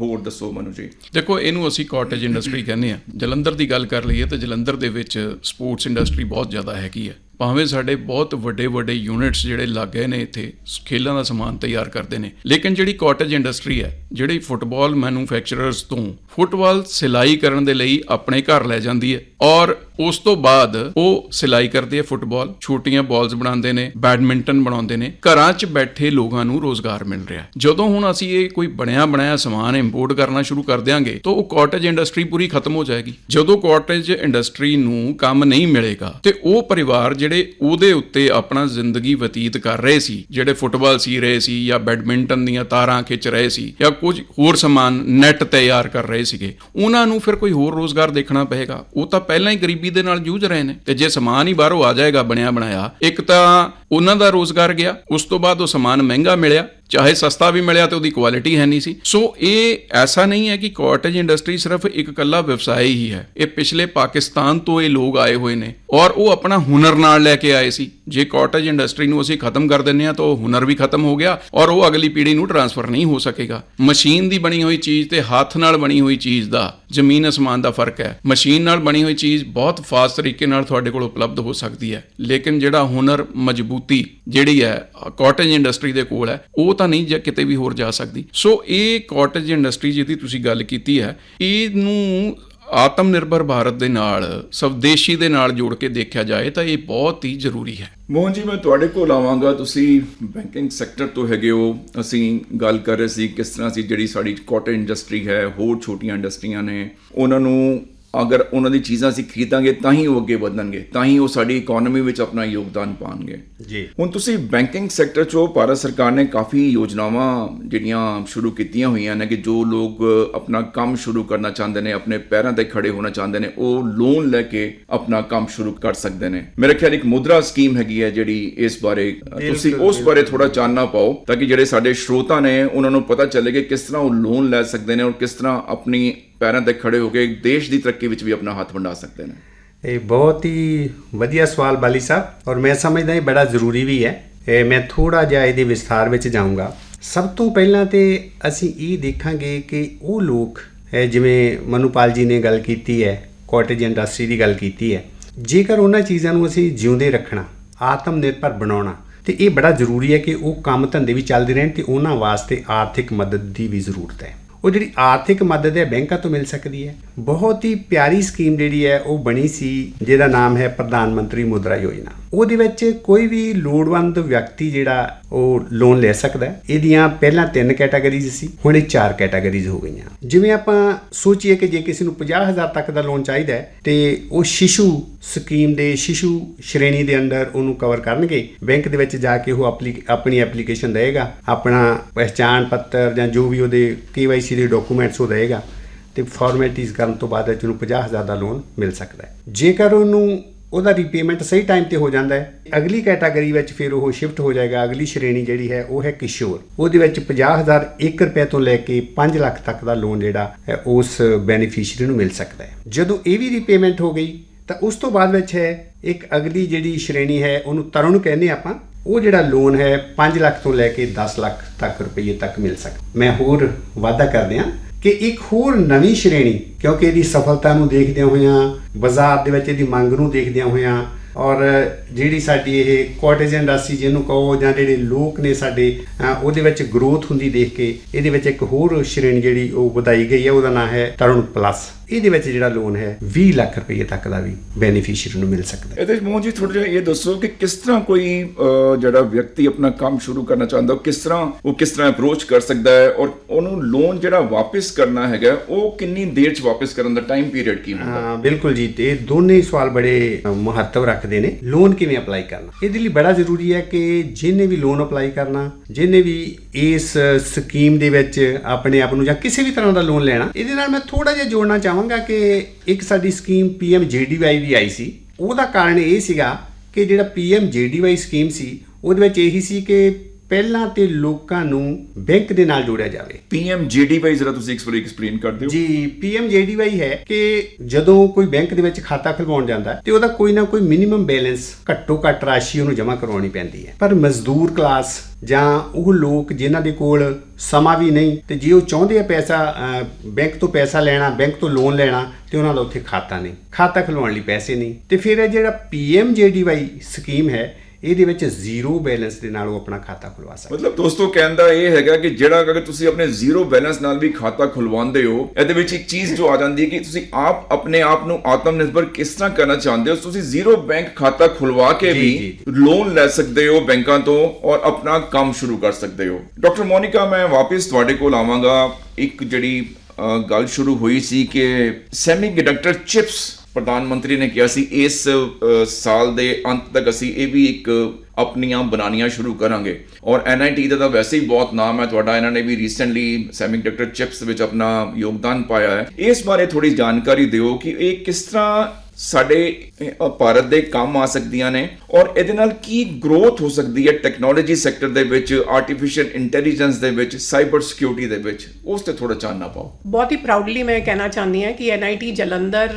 ਹੋਰ ਦੱਸੋ ਮਨੂ ਜੀ। ਦੇਖੋ ਇਹਨੂੰ ਅਸੀਂ ਕਾਟੇਜ ਇੰਡਸਟਰੀ ਕਹਿੰਦੇ ਆ ਜਲੰਧਰ ਦੀ ਗੱਲ ਕਰ ਲਈਏ ਤਾਂ ਜਲੰਧਰ ਦੇ ਵਿੱਚ ਸਪੋਰਟਸ ਇੰਡਸਟਰੀ ਬਹੁਤ ਜ਼ਿਆਦਾ ਹੈਗੀ ਹੈ। ਭਾਵੇਂ ਸਾਡੇ ਬਹੁਤ ਵੱਡੇ ਵੱਡੇ ਯੂਨਿਟਸ ਜਿਹੜੇ ਲੱਗੇ ਨੇ ਇੱਥੇ ਖੇਲਾਂ ਦਾ ਸਮਾਨ ਤਿਆਰ ਕਰਦੇ ਨੇ। ਲੇਕਿਨ ਜਿਹੜੀ ਕਾਟੇਜ ਇੰਡਸਟਰੀ ਹੈ ਜਿਹੜੀ ਫੁੱਟਬਾਲ ਮੈਨੂਫੈਕਚਰਰਸ ਤੋਂ ਫੁੱਟਬਾਲ ਸਿਲਾਈ ਕਰਨ ਦੇ ਲਈ ਆਪਣੇ ਘਰ ਲੈ ਜਾਂਦੀ ਹੈ ਔਰ ਉਸ ਤੋਂ ਬਾਅਦ ਉਹ ਸਿਲਾਈ ਕਰਦੇ ਆ ਫੁੱਟਬਾਲ, ਛੋਟੀਆਂ ਬਾਲਸ ਬਣਾਉਂਦੇ ਨੇ, ਬੈਡਮਿੰਟਨ ਬਣਾਉਂਦੇ ਨੇ। ਘਰਾਂ 'ਚ ਬੈਠੇ ਲੋਕਾਂ ਨੂੰ ਰੋਜ਼ਗਾਰ ਮਿਲ ਰਿਹਾ। ਜਦੋਂ ਹੁਣ ਅਸੀਂ ਇਹ ਕੋਈ ਬਣਿਆ ਬਣਾਇਆ ਸਮਾਨ ਇੰਪੋਰਟ ਕਰਨਾ ਸ਼ੁਰੂ ਕਰ ਦਿਆਂਗੇ, ਤਾਂ ਉਹ ਕਾਟੇਜ ਇੰਡਸਟਰੀ ਪੂਰੀ ਖਤਮ ਹੋ ਜਾਏਗੀ। ਜਦੋਂ ਕਾਟੇਜ ਇੰਡਸਟਰੀ ਨੂੰ ਕੰਮ ਨਹੀਂ ਮਿਲੇਗਾ, ਤੇ ਉਹ ਪਰਿਵਾਰ ਜਿਹੜੇ ਉਹਦੇ ਉੱਤੇ ਆਪਣਾ ਜ਼ਿੰਦਗੀ ਬਤੀਤ ਕਰ ਰਹੇ ਸੀ, ਜਿਹੜੇ ਫੁੱਟਬਾਲ ਸੀ ਰਹੇ ਸੀ ਜਾਂ ਬੈਡਮਿੰਟਨ ਦੀਆਂ ਤਾਰਾਂ ਖਿੱਚ ਰਹੇ ਸੀ ਜਾਂ ਕੁਝ ਹੋਰ ਸਮਾਨ ਨੈਟ ਤਿਆਰ ਕਰ ਰਹੇ ਸੀਗੇ, ਉਹਨਾਂ ਨੂੰ ਫਿਰ ਕੋਈ ਹੋਰ ਰੋਜ਼ਗਾਰ ਦੇਖਣਾ ਪਏਗਾ। ਉਹ ਤਾਂ ਪਹਿਲਾਂ ਹੀ ਗਰੀਬੀ ਦੇ ਨਾਲ ਜੂਝ ਰਹੇ ਨੇ ਤੇ ਜੇ ਸਮਾਨ ਹੀ ਬਾਹਰੋਂ ਆ ਜਾਏਗਾ ਬਣਿਆ ਬਣਾਇਆ, ਇੱਕ ਤਾਂ ਉਹਨਾਂ ਦਾ ਰੋਜ਼ਗਾਰ ਗਿਆ, ਉਸ ਤੋਂ ਬਾਅਦ ਉਹ ਸਮਾਨ ਮਹਿੰਗਾ ਮਿਲਿਆ ਚਾਹੇ ਸਸਤਾ ਵੀ ਮਿਲਿਆ ਤੇ ਉਹਦੀ ਕੁਆਲਿਟੀ ਹੈ ਨਹੀਂ ਸੀ। ਸੋ ਇਹ ਐਸਾ ਨਹੀਂ ਹੈ ਕਿ ਕਾਟੇਜ ਇੰਡਸਟਰੀ ਸਿਰਫ ਇੱਕ ਕੱਲਾ ਵਿਵਸਾਇ ਹੀ ਹੈ। ਇਹ ਪਿਛਲੇ ਪਾਕਿਸਤਾਨ ਤੋਂ ਇਹ ਲੋਕ ਆਏ ਹੋਏ ਨੇ ਔਰ ਉਹ ਆਪਣਾ ਹੁਨਰ ਨਾਲ ਲੈ ਕੇ ਆਏ ਸੀ। ਜੇ ਕਾਟੇਜ ਇੰਡਸਟਰੀ ਨੂੰ ਅਸੀਂ ਖਤਮ ਕਰ ਦਿੰਨੇ ਆ ਤਾਂ ਉਹ ਹੁਨਰ ਵੀ ਖਤਮ ਹੋ ਗਿਆ ਔਰ ਉਹ ਅਗਲੀ ਪੀੜ੍ਹੀ ਨੂੰ ਟਰਾਂਸਫਰ ਨਹੀਂ ਹੋ ਸਕੇਗਾ। ਮਸ਼ੀਨ ਦੀ ਬਣੀ ਹੋਈ ਚੀਜ਼ ਤੇ ਹੱਥ ਨਾਲ ਬਣੀ ਹੋਈ ਚੀਜ਼ ਦਾ, ਜ਼ਮੀਨ ਅਸਮਾਨ ਦਾ ਫ਼ਰਕ ਹੈ। ਮਸ਼ੀਨ ਨਾਲ ਬਣੀ ਹੋਈ ਚੀਜ਼ ਬਹੁਤ ਫਾਸਟ ਤਰੀਕੇ ਨਾਲ ਤੁਹਾਡੇ ਕੋਲ ਉਪਲਬਧ ਹੋ ਸਕਦੀ ਹੈ। ਲੇਕਿਨ ਜਿਹੜਾ ਹੁਨਰ, ਮਜ਼ਬੂਤੀ ਜਿਹੜੀ ਹੈ ਕਾਟੇਜ ਇੰਡਸਟਰੀ ਦੇ ਕੋਲ ਹੈ, ਉਹ ਤਾਂ ਨਹੀਂ ਜਾਂ ਕਿਤੇ ਵੀ ਹੋਰ ਜਾ ਸਕਦੀ। ਸੋ ਇਹ ਕਾਟੇਜ ਇੰਡਸਟਰੀ ਜਿਹਦੀ ਤੁਸੀਂ ਗੱਲ ਕੀਤੀ ਹੈ, ਇਹਨੂੰ ਆਤਮ ਨਿਰਭਰ ਭਾਰਤ ਦੇ ਨਾਲ, ਸਵਦੇਸ਼ੀ ਦੇ ਨਾਲ ਜੋੜ ਕੇ ਦੇਖਿਆ ਜਾਏ ਤਾਂ ਇਹ ਬਹੁਤ ਹੀ ਜ਼ਰੂਰੀ ਹੈ। ਮੋਹਨ ਜੀ, ਮੈਂ ਤੁਹਾਡੇ ਕੋਲ ਆਵਾਂਗਾ। ਤੁਸੀਂ ਬੈਂਕਿੰਗ ਸੈਕਟਰ ਤੋਂ ਹੈਗੇ ਹੋ। ਅਸੀਂ ਗੱਲ ਕਰ ਰਹੇ ਸੀ ਕਿਸ ਤਰ੍ਹਾਂ ਸੀ ਜਿਹੜੀ ਸਾਡੀ ਕਾਟਨ ਇੰਡਸਟਰੀ ਹੈ, ਹੋਰ ਛੋਟੀਆਂ ਇੰਡਸਟਰੀਆਂ ਨੇ। ਉਹਨਾਂ ਨੂੰ ਅਗਰ ਉਹਨਾਂ ਦੀ ਚੀਜ਼ਾਂ ਅਸੀਂ ਖਰੀਦਾਂਗੇ ਤਾਂ ਹੀ ਉਹ ਅੱਗੇ ਵਧਣਗੇ ਤਾਂ ਹੀ ਉਹ ਸਾਡੀ ਇਕਨੋਮੀ ਵਿੱਚ ਆਪਣਾ ਯੋਗਦਾਨ ਪਾਣਗੇ। ਜੀ। ਹੁਣ ਤੁਸੀਂ ਬੈਂਕਿੰਗ ਸੈਕਟਰ 'ਚੋਂ ਭਾਰਤ ਸਰਕਾਰ ਨੇ ਕਾਫੀ ਯੋਜਨਾਵਾਂ ਜਿਹੜੀਆਂ ਸ਼ੁਰੂ ਕੀਤੀਆਂ ਹੋਈਆਂ ਨੇ ਕਿ ਜੋ ਲੋਕ ਆਪਣਾ ਕੰਮ ਸ਼ੁਰੂ ਕਰਨਾ ਚਾਹੁੰਦੇ ਨੇ ਆਪਣੇ ਪੈਰਾਂ ਤੇ ਖੜੇ ਹੋਣਾ ਚਾਹੁੰਦੇ ਨੇ ਉਹ ਲੋਨ ਲੈ ਕੇ ਆਪਣਾ ਕੰਮ ਸ਼ੁਰੂ ਕਰ ਸਕਦੇ ਨੇ। ਮੇਰੇ ਖਿਆਲ ਇੱਕ ਮੁਦਰਾ ਸਕੀਮ ਹੈਗੀ ਹੈ ਜਿਹੜੀ ਇਸ ਬਾਰੇ ਤੁਸੀਂ ਉਸ ਬਾਰੇ ਥੋੜਾ ਚਾਨਣਾ ਪਾਓ ਤਾਂ ਕਿ ਜਿਹੜੇ ਸਾਡੇ ਸਰੋਤਾ ਨੇ ਉਹਨਾਂ ਨੂੰ ਪਤਾ ਚੱਲੇ ਕਿ ਕਿਸ ਤਰ੍ਹਾਂ ਉਹ ਲੋਨ ਲੈ ਸਕਦੇ ਨੇ ਔਰ ਕਿਸ ਤਰ੍ਹਾਂ ਆਪਣੀ ਪੈਰਾਂ ਤੇ ਖੜੇ ਹੋ ਕੇ ਦੇਸ਼ ਦੀ ਤਰੱਕੀ ਵਿੱਚ ਵੀ ਆਪਣਾ ਹੱਥ ਵੰਡਾ ਸਕਦੇ ਨੇ। ਇਹ ਬਹੁਤ ਹੀ ਵਧੀਆ ਸਵਾਲ ਬਾਲੀ ਸਾਹਿਬ, ਔਰ ਮੈਂ ਸਮਝਦਾ ਇਹ ਬੜਾ ਜ਼ਰੂਰੀ ਵੀ ਹੈ। ਇਹ ਮੈਂ ਥੋੜਾ ਜਿਹਾ ਇਹਦੇ ਵਿਸਥਾਰ ਵਿੱਚ ਜਾਊਂਗਾ। ਸਭ ਤੋਂ ਪਹਿਲਾਂ ਤੇ ਅਸੀਂ ਇਹ ਦੇਖਾਂਗੇ ਕਿ ਉਹ ਲੋਕ ਜਿਵੇਂ ਮਨੂਪਾਲ ਜੀ ਨੇ ਗੱਲ ਕੀਤੀ ਹੈ, ਕਾਟੇਜ ਇੰਡਸਟਰੀ ਦੀ ਗੱਲ ਕੀਤੀ ਹੈ, ਜੇਕਰ ਉਹਨਾਂ ਚੀਜ਼ਾਂ ਨੂੰ ਅਸੀਂ ਜਿਉਂਦੇ ਰੱਖਣਾ ਆਤਮ ਨਿਰਭਰ ਬਣਾਉਣਾ, ਤੇ ਇਹ ਬੜਾ ਜ਼ਰੂਰੀ ਹੈ ਕਿ ਉਹ ਕੰਮ ਧੰਦੇ ਵੀ ਚੱਲਦੇ ਰਹਿਣ ਤੇ ਉਹਨਾਂ ਵਾਸਤੇ ਆਰਥਿਕ ਮਦਦ ਦੀ ਵੀ ਜ਼ਰੂਰਤ ਹੈ। ਉਹ ਜਿਹੜੀ ਆਰਥਿਕ ਮਦਦ ਹੈ ਬੈਂਕਾਂ ਤੋਂ ਮਿਲ ਸਕਦੀ ਹੈ। ਬਹੁਤ ਹੀ ਪਿਆਰੀ ਸਕੀਮ ਜਿਹੜੀ ਹੈ, ਉਹ ਬਣੀ ਸੀ, ਜਿਹਦਾ ਨਾਮ ਹੈ ਪ੍ਰਧਾਨ ਮੰਤਰੀ ਮੁਦਰਾ ਯੋਜਨਾ। ਉਹਦੇ ਵਿੱਚ ਕੋਈ ਵੀ ਲੋੜਵੰਦ ਵਿਅਕਤੀ ਜਿਹੜਾ, ਉਹ ਲੋਨ ਲੈ ਸਕਦਾ ਹੈ। ਇਹਦੀਆਂ ਪਹਿਲਾਂ ਤਿੰਨ ਕੈਟਾਗਰੀਜ਼ ਸੀ, ਹੁਣ ਇਹ ਚਾਰ ਕੈਟਾਗਰੀਜ਼ ਹੋ ਗਈਆਂ। ਜਿਵੇਂ ਆਪਾਂ ਸੋਚੀਏ ਕਿ ਜੇ ਕਿਸੇ ਨੂੰ 50000 ਤੱਕ ਦਾ ਲੋਨ ਚਾਹੀਦਾ ਹੈ, ਤੇ ਉਹ ਸ਼ਿਸ਼ੂ ਸਕੀਮ ਦੇ ਸ਼ਿਸ਼ੂ ਸ਼੍ਰੇਣੀ ਦੇ ਅੰਦਰ ਉਹਨੂੰ ਕਵਰ ਕਰਨਗੇ। ਬੈਂਕ ਦੇ ਵਿੱਚ ਜਾ ਕੇ ਉਹ ਆਪਣੀ ਐਪਲੀਕੇਸ਼ਨ ਦੇਏਗਾ ਆਪਣਾ ਪਹਿਚਾਣ ਪੱਤਰ ਜਾਂ ਜੋ ਵੀ ਉਹਦੇ KYC ਦੇ ਡਾਕੂਮੈਂਟਸ ਉਹ ਦੇਏਗਾ ਤੇ ਫਾਰਮੈਲਿਟੀਜ਼ ਕਰਨ ਤੋਂ ਬਾਅਦ ਵਿੱਚ ਉਹਨੂੰ 50000 ਦਾ ਲੋਨ ਮਿਲ ਸਕਦਾ ਹੈ। ਜੇਕਰ ਉਹਨੂੰ ਉਹਦਾ ਰੀਪੇਮੈਂਟ ਸਹੀ ਟਾਈਮ ਤੇ ਹੋ ਜਾਂਦਾ ਹੈ, ਅਗਲੀ ਕੈਟਾਗਰੀ ਵਿੱਚ ਫਿਰ ਉਹ ਸ਼ਿਫਟ ਹੋ ਜਾਏਗਾ, ਅਗਲੀ ਸ਼੍ਰੇਣੀ ਜਿਹੜੀ ਹੈ ਉਹ ਹੈ ਕਿਸ਼ੋਰ। ਉਹਦੇ ਵਿੱਚ 50000 1 ਰੁਪਏ ਤੋਂ ਲੈ ਕੇ 5 ਲੱਖ ਤੱਕ ਦਾ ਲੋਨ ਜਿਹੜਾ ਹੈ, ਉਸ ਬੈਨੀਫੀਸ਼ੀਅਰੀ ਨੂੰ ਮਿਲ ਸਕਦਾ ਹੈ। ਜਦੋਂ ਇਹ ਵੀ ਰੀਪੇਮੈਂਟ ਹੋ ਗਈ, ਤਾਂ ਉਸ ਤੋਂ ਬਾਅਦ ਵਿੱਚ ਹੈ, ਇੱਕ ਅਗਲੀ ਜਿਹੜੀ ਸ਼੍ਰੇਣੀ ਹੈ, ਉਹਨੂੰ ਤਰੁਣ ਕਹਿੰਦੇ ਆਪਾਂ ਉਹ ਜਿਹੜਾ ਲੋਨ ਹੈ 5 ਲੱਖ ਤੋਂ ਲੈ ਕੇ 10 ਲੱਖ ਤੱਕ ਰੁਪਏ ਤੱਕ ਮਿਲ ਸਕਦਾ। ਮੈਂ ਹੋਰ ਵਾਅਦਾ ਕਰਦੇ ਹਾਂ ਕਿ ਇੱਕ ਹੋਰ ਨਵੀਂ ਸ਼੍ਰੇਣੀ, ਕਿਉਂਕਿ ਇਹਦੀ ਸਫਲਤਾ ਨੂੰ ਦੇਖਦਿਆਂ ਹੋਇਆਂ, ਬਾਜ਼ਾਰ ਦੇ ਵਿੱਚ ਇਹਦੀ ਮੰਗ ਨੂੰ ਦੇਖਦਿਆਂ ਹੋਇਆਂ, ਔਰ ਜਿਹੜੀ ਸਾਡੀ ਇਹ ਕਾਟੇਜ ਇੰਡਸਟਰੀ ਜਿਹਨੂੰ ਕਹੋ ਜਾਂ ਜਿਹੜੇ ਲੋਕ ਨੇ ਸਾਡੇ ਉਹਦੇ ਵਿੱਚ ਗਰੋਥ ਹੁੰਦੀ ਦੇਖ ਕੇ, ਇਹਦੇ ਵਿੱਚ ਇੱਕ ਹੋਰ ਸ਼੍ਰੇਣੀ ਜਿਹੜੀ ਉਹ ਵਧਾਈ ਗਈ ਹੈ, ਉਹਦਾ ਨਾਮ ਹੈ ਤਰੁਣ ਪਲੱਸ ਇਹਦੇ ਵਿੱਚ ਜਿਹੜਾ ਲੋਨ ਹੈ 20 ਲੱਖ ਰੁਪਏ ਤੱਕ ਦਾ ਵੀ ਬੈਨੀਫੀਸ਼ੀਅਰੀ ਨੂੰ ਮਿਲ ਸਕਦਾ ਹੈ। ਇਹਦੇ ਵਿੱਚ ਮੋਹਨ ਜੀ ਥੋੜਾ ਜਿਹਾ ਇਹ ਦੱਸੋ ਕਿ ਕਿਸ ਤਰ੍ਹਾਂ ਕੋਈ ਜਿਹੜਾ ਵਿਅਕਤੀ ਆਪਣਾ ਕੰਮ ਸ਼ੁਰੂ ਕਰਨਾ ਚਾਹੁੰਦਾ ਕਿਸ ਤਰ੍ਹਾਂ ਉਹ ਕਿਸ ਤਰ੍ਹਾਂ ਅਪਰੋਚ ਕਰ ਸਕਦਾ ਹੈ ਔਰ ਉਹਨੂੰ ਲੋਨ ਜਿਹੜਾ ਵਾਪਸ ਕਰਨਾ ਹੈਗਾ ਉਹ ਕਿੰਨੀ ਦੇਰ ਚ ਵਾਪਸ ਕਰਨ ਦਾ ਟਾਈਮ ਪੀਰੀਅਡ ਕੀ ਹੁੰਦਾ? ਹਾਂ ਬਿਲਕੁਲ ਜੀ ਤੇ ਦੋਨੇ ਸਵਾਲ ਬੜੇ ਮਹੱਤਵ ਰੱਖਦੇ ਨੇ। ਲੋਨ ਕਿਵੇਂ ਅਪਲਾਈ ਕਰਨਾ? ਇਹਦੇ ਲਈ ਬੜਾ ਜ਼ਰੂਰੀ ਹੈ ਕਿ ਜਿਹਨੇ ਵੀ ਲੋਨ ਅਪਲਾਈ ਕਰਨਾ ਜਿਹਨੇ ਵੀ ਇਸ ਸਕੀਮ ਦੇ ਵਿੱਚ ਆਪਣੇ ਆਪ ਨੂੰ ਜਾਂ ਕਿਸੇ ਵੀ ਤਰ੍ਹਾਂ ਦਾ ਲੋਨ ਲੈਣਾ ਇਹਦੇ ਨਾਲ ਮੈਂ ਥੋੜਾ ਜਿਹਾ ਜੋੜਨਾ ਚਾਹਾਂਗਾ ਕਿ ਇੱਕ ਸਾਡੀ ਸਕੀਮ ਪੀਐਮ ਜੀਡੀਵਾਈ ਵੀ ਆਈ ਸੀ। ਉਹਦਾ ਕਾਰਨ ਇਹ ਸੀਗਾ ਕਿ ਜਿਹੜਾ ਪੀਐਮ ਜੀਡੀਵਾਈ ਸਕੀਮ ਸੀ, ਉਹਦੇ ਵਿੱਚ ਇਹੀ ਸੀ ਕਿ ਪਹਿਲਾਂ ਤੇ ਲੋਕਾਂ ਨੂੰ ਬੈਂਕ ਦੇ ਨਾਲ ਜੋੜਿਆ ਜਾਵੇ। ਪੀਐਮ ਜੀਡੀਵਾਈ ਜ਼ਰਾ ਤੁਸੀਂ ਐਕਸਪਲੇਨ ਕਰ ਦਿਓ। ਜੀ ਪੀਐਮਜੇਡੀਵਾਈ ਹੈ ਕਿ ਜਦੋਂ ਕੋਈ ਬੈਂਕ ਦੇ ਵਿੱਚ ਖਾਤਾ ਖੁਲਵਾਉਣ ਜਾਂਦਾ ਤੇ ਉਹਦਾ ਕੋਈ ਨਾ ਕੋਈ ਮਿਨੀਮਮ ਬੈਲੈਂਸ ਘੱਟੋ ਘੱਟ ਰਾਸ਼ੀ ਉਹਨੂੰ ਜਮ੍ਹਾਂ ਕਰਵਾਉਣੀ ਪੈਂਦੀ ਹੈ। ਪਰ ਮਜ਼ਦੂਰ ਕਲਾਸ ਜਾਂ ਉਹ ਲੋਕ ਜਿਨ੍ਹਾਂ ਦੇ ਕੋਲ ਸਮਾਂ ਵੀ ਨਹੀਂ ਤੇ ਜੇ ਉਹ ਚਾਹੁੰਦੇ ਆ ਪੈਸਾ ਬੈਂਕ ਤੋਂ ਪੈਸਾ ਲੈਣਾ ਬੈਂਕ ਤੋਂ ਲੋਨ ਲੈਣਾ ਤੇ ਉਹਨਾਂ ਦਾ ਉੱਥੇ ਖਾਤਾ ਨਹੀਂ। ਖਾਤਾ ਖੁਲਵਾਉਣ ਲਈ ਪੈਸੇ ਨਹੀਂ। ਤੇ ਫਿਰ ਇਹ ਜਿਹੜਾ ਪੀਐਮਜੇਡੀਵਾਈ ਸਕੀਮ ਹੈ ਇਹਦੇ ਵਿੱਚ ਜ਼ੀਰੋ ਬੈਲੈਂਸ ਦੇ ਨਾਲ ਉਹ ਆਪਣਾ ਖਾਤਾ ਖੁਲਵਾ ਸਕਦਾ। ਮਤਲਬ ਦੋਸਤੋ ਕਹਿੰਦਾ ਇਹ ਹੈਗਾ ਕਿ ਜਿਹੜਾ ਅਗਰ ਤੁਸੀਂ ਆਪਣੇ ਜ਼ੀਰੋ ਬੈਲੈਂਸ ਨਾਲ ਵੀ ਖਾਤਾ ਖੁਲਵਾਉਂਦੇ ਹੋ ਇਹਦੇ ਵਿੱਚ ਇੱਕ ਚੀਜ਼ ਜੋ ਆ ਜਾਂਦੀ ਹੈ ਕਿ ਤੁਸੀਂ ਆਪ ਆਪਣੇ ਆਪ ਨੂੰ ਆਤਮ ਨਿਰਭਰ ਕਿਸ ਤਰ੍ਹਾਂ ਕਰਨਾ ਚਾਹੁੰਦੇ ਹੋ ਤੁਸੀਂ ਜ਼ੀਰੋ ਬੈਂਕ ਖਾਤਾ ਖੁਲਵਾ ਕੇ ਵੀ ਲੋਨ ਲੈ ਸਕਦੇ ਹੋ ਬੈਂਕਾਂ ਤੋਂ ਔਰ ਆਪਣਾ ਕੰਮ ਸ਼ੁਰੂ ਕਰ ਸਕਦੇ ਹੋ। ਡਾਕਟਰ ਮੋਨਿਕਾ ਮੈਂ ਵਾਪਸ ਤੁਹਾਡੇ ਕੋਲ ਆਵਾਂਗਾ। ਇੱਕ ਜਿਹੜੀ ਗੱਲ ਸ਼ੁਰੂ ਹੋਈ ਸੀ ਕਿ ਸੈਮੀ ਕੰਡਕਟਰ ਚਿਪਸ ਪ੍ਰਧਾਨ ਮੰਤਰੀ ਨੇ ਕਿਹਾ ਸੀ, ਇਸ ਸਾਲ ਦੇ ਅੰਤ ਤੱਕ ਅਸੀਂ ਇਹ ਵੀ ਇੱਕ ਆਪਣੀਆਂ ਬਣਾਉਣੀਆਂ ਸ਼ੁਰੂ ਕਰਾਂਗੇ। ਔਰ NIT ਦਾ ਤਾਂ ਵੈਸੇ ਹੀ ਬਹੁਤ ਨਾਮ ਹੈ, ਤੁਹਾਡਾ ਇਹਨਾਂ ਨੇ ਵੀ ਰੀਸੈਂਟਲੀ ਸੈਮੀਕੰਡਕਟਰ ਚਿਪਸ ਵਿੱਚ ਆਪਣਾ ਯੋਗਦਾਨ ਪਾਇਆ ਹੈ। ਇਸ ਬਾਰੇ ਥੋੜੀ ਜਾਣਕਾਰੀ ਦਿਓ ਕਿ ਇਹ ਕਿਸ ਤਰ੍ਹਾਂ ਸਾਡੇ ਭਾਰਤ ਦੇ ਕੰਮ ਆ ਸਕਦੀਆਂ ਨੇ ਔਰ ਇਹਦੇ ਨਾਲ ਕੀ ਗਰੋਥ ਹੋ ਸਕਦੀ ਹੈ ਟੈਕਨੋਲੋਜੀ ਸੈਕਟਰ ਦੇ ਵਿੱਚ ਆਰਟੀਫੀਸ਼ੀਅਲ ਇੰਟੈਲੀਜੈਂਸ ਦੇ ਵਿੱਚ ਸਾਈਬਰ ਸਿਕਿਉਰਿਟੀ ਦੇ ਵਿੱਚ? ਉਸ ਤੇ ਥੋੜਾ ਚਾਨਣਾ ਪਾਓ। ਬਹੁਤ ਹੀ ਪ੍ਰਾਊਡਲੀ ਮੈਂ ਕਹਿਣਾ ਚਾਹੁੰਦੀ ਹਾਂ ਕਿ ਐਨਆਈਟੀ ਜਲੰਧਰ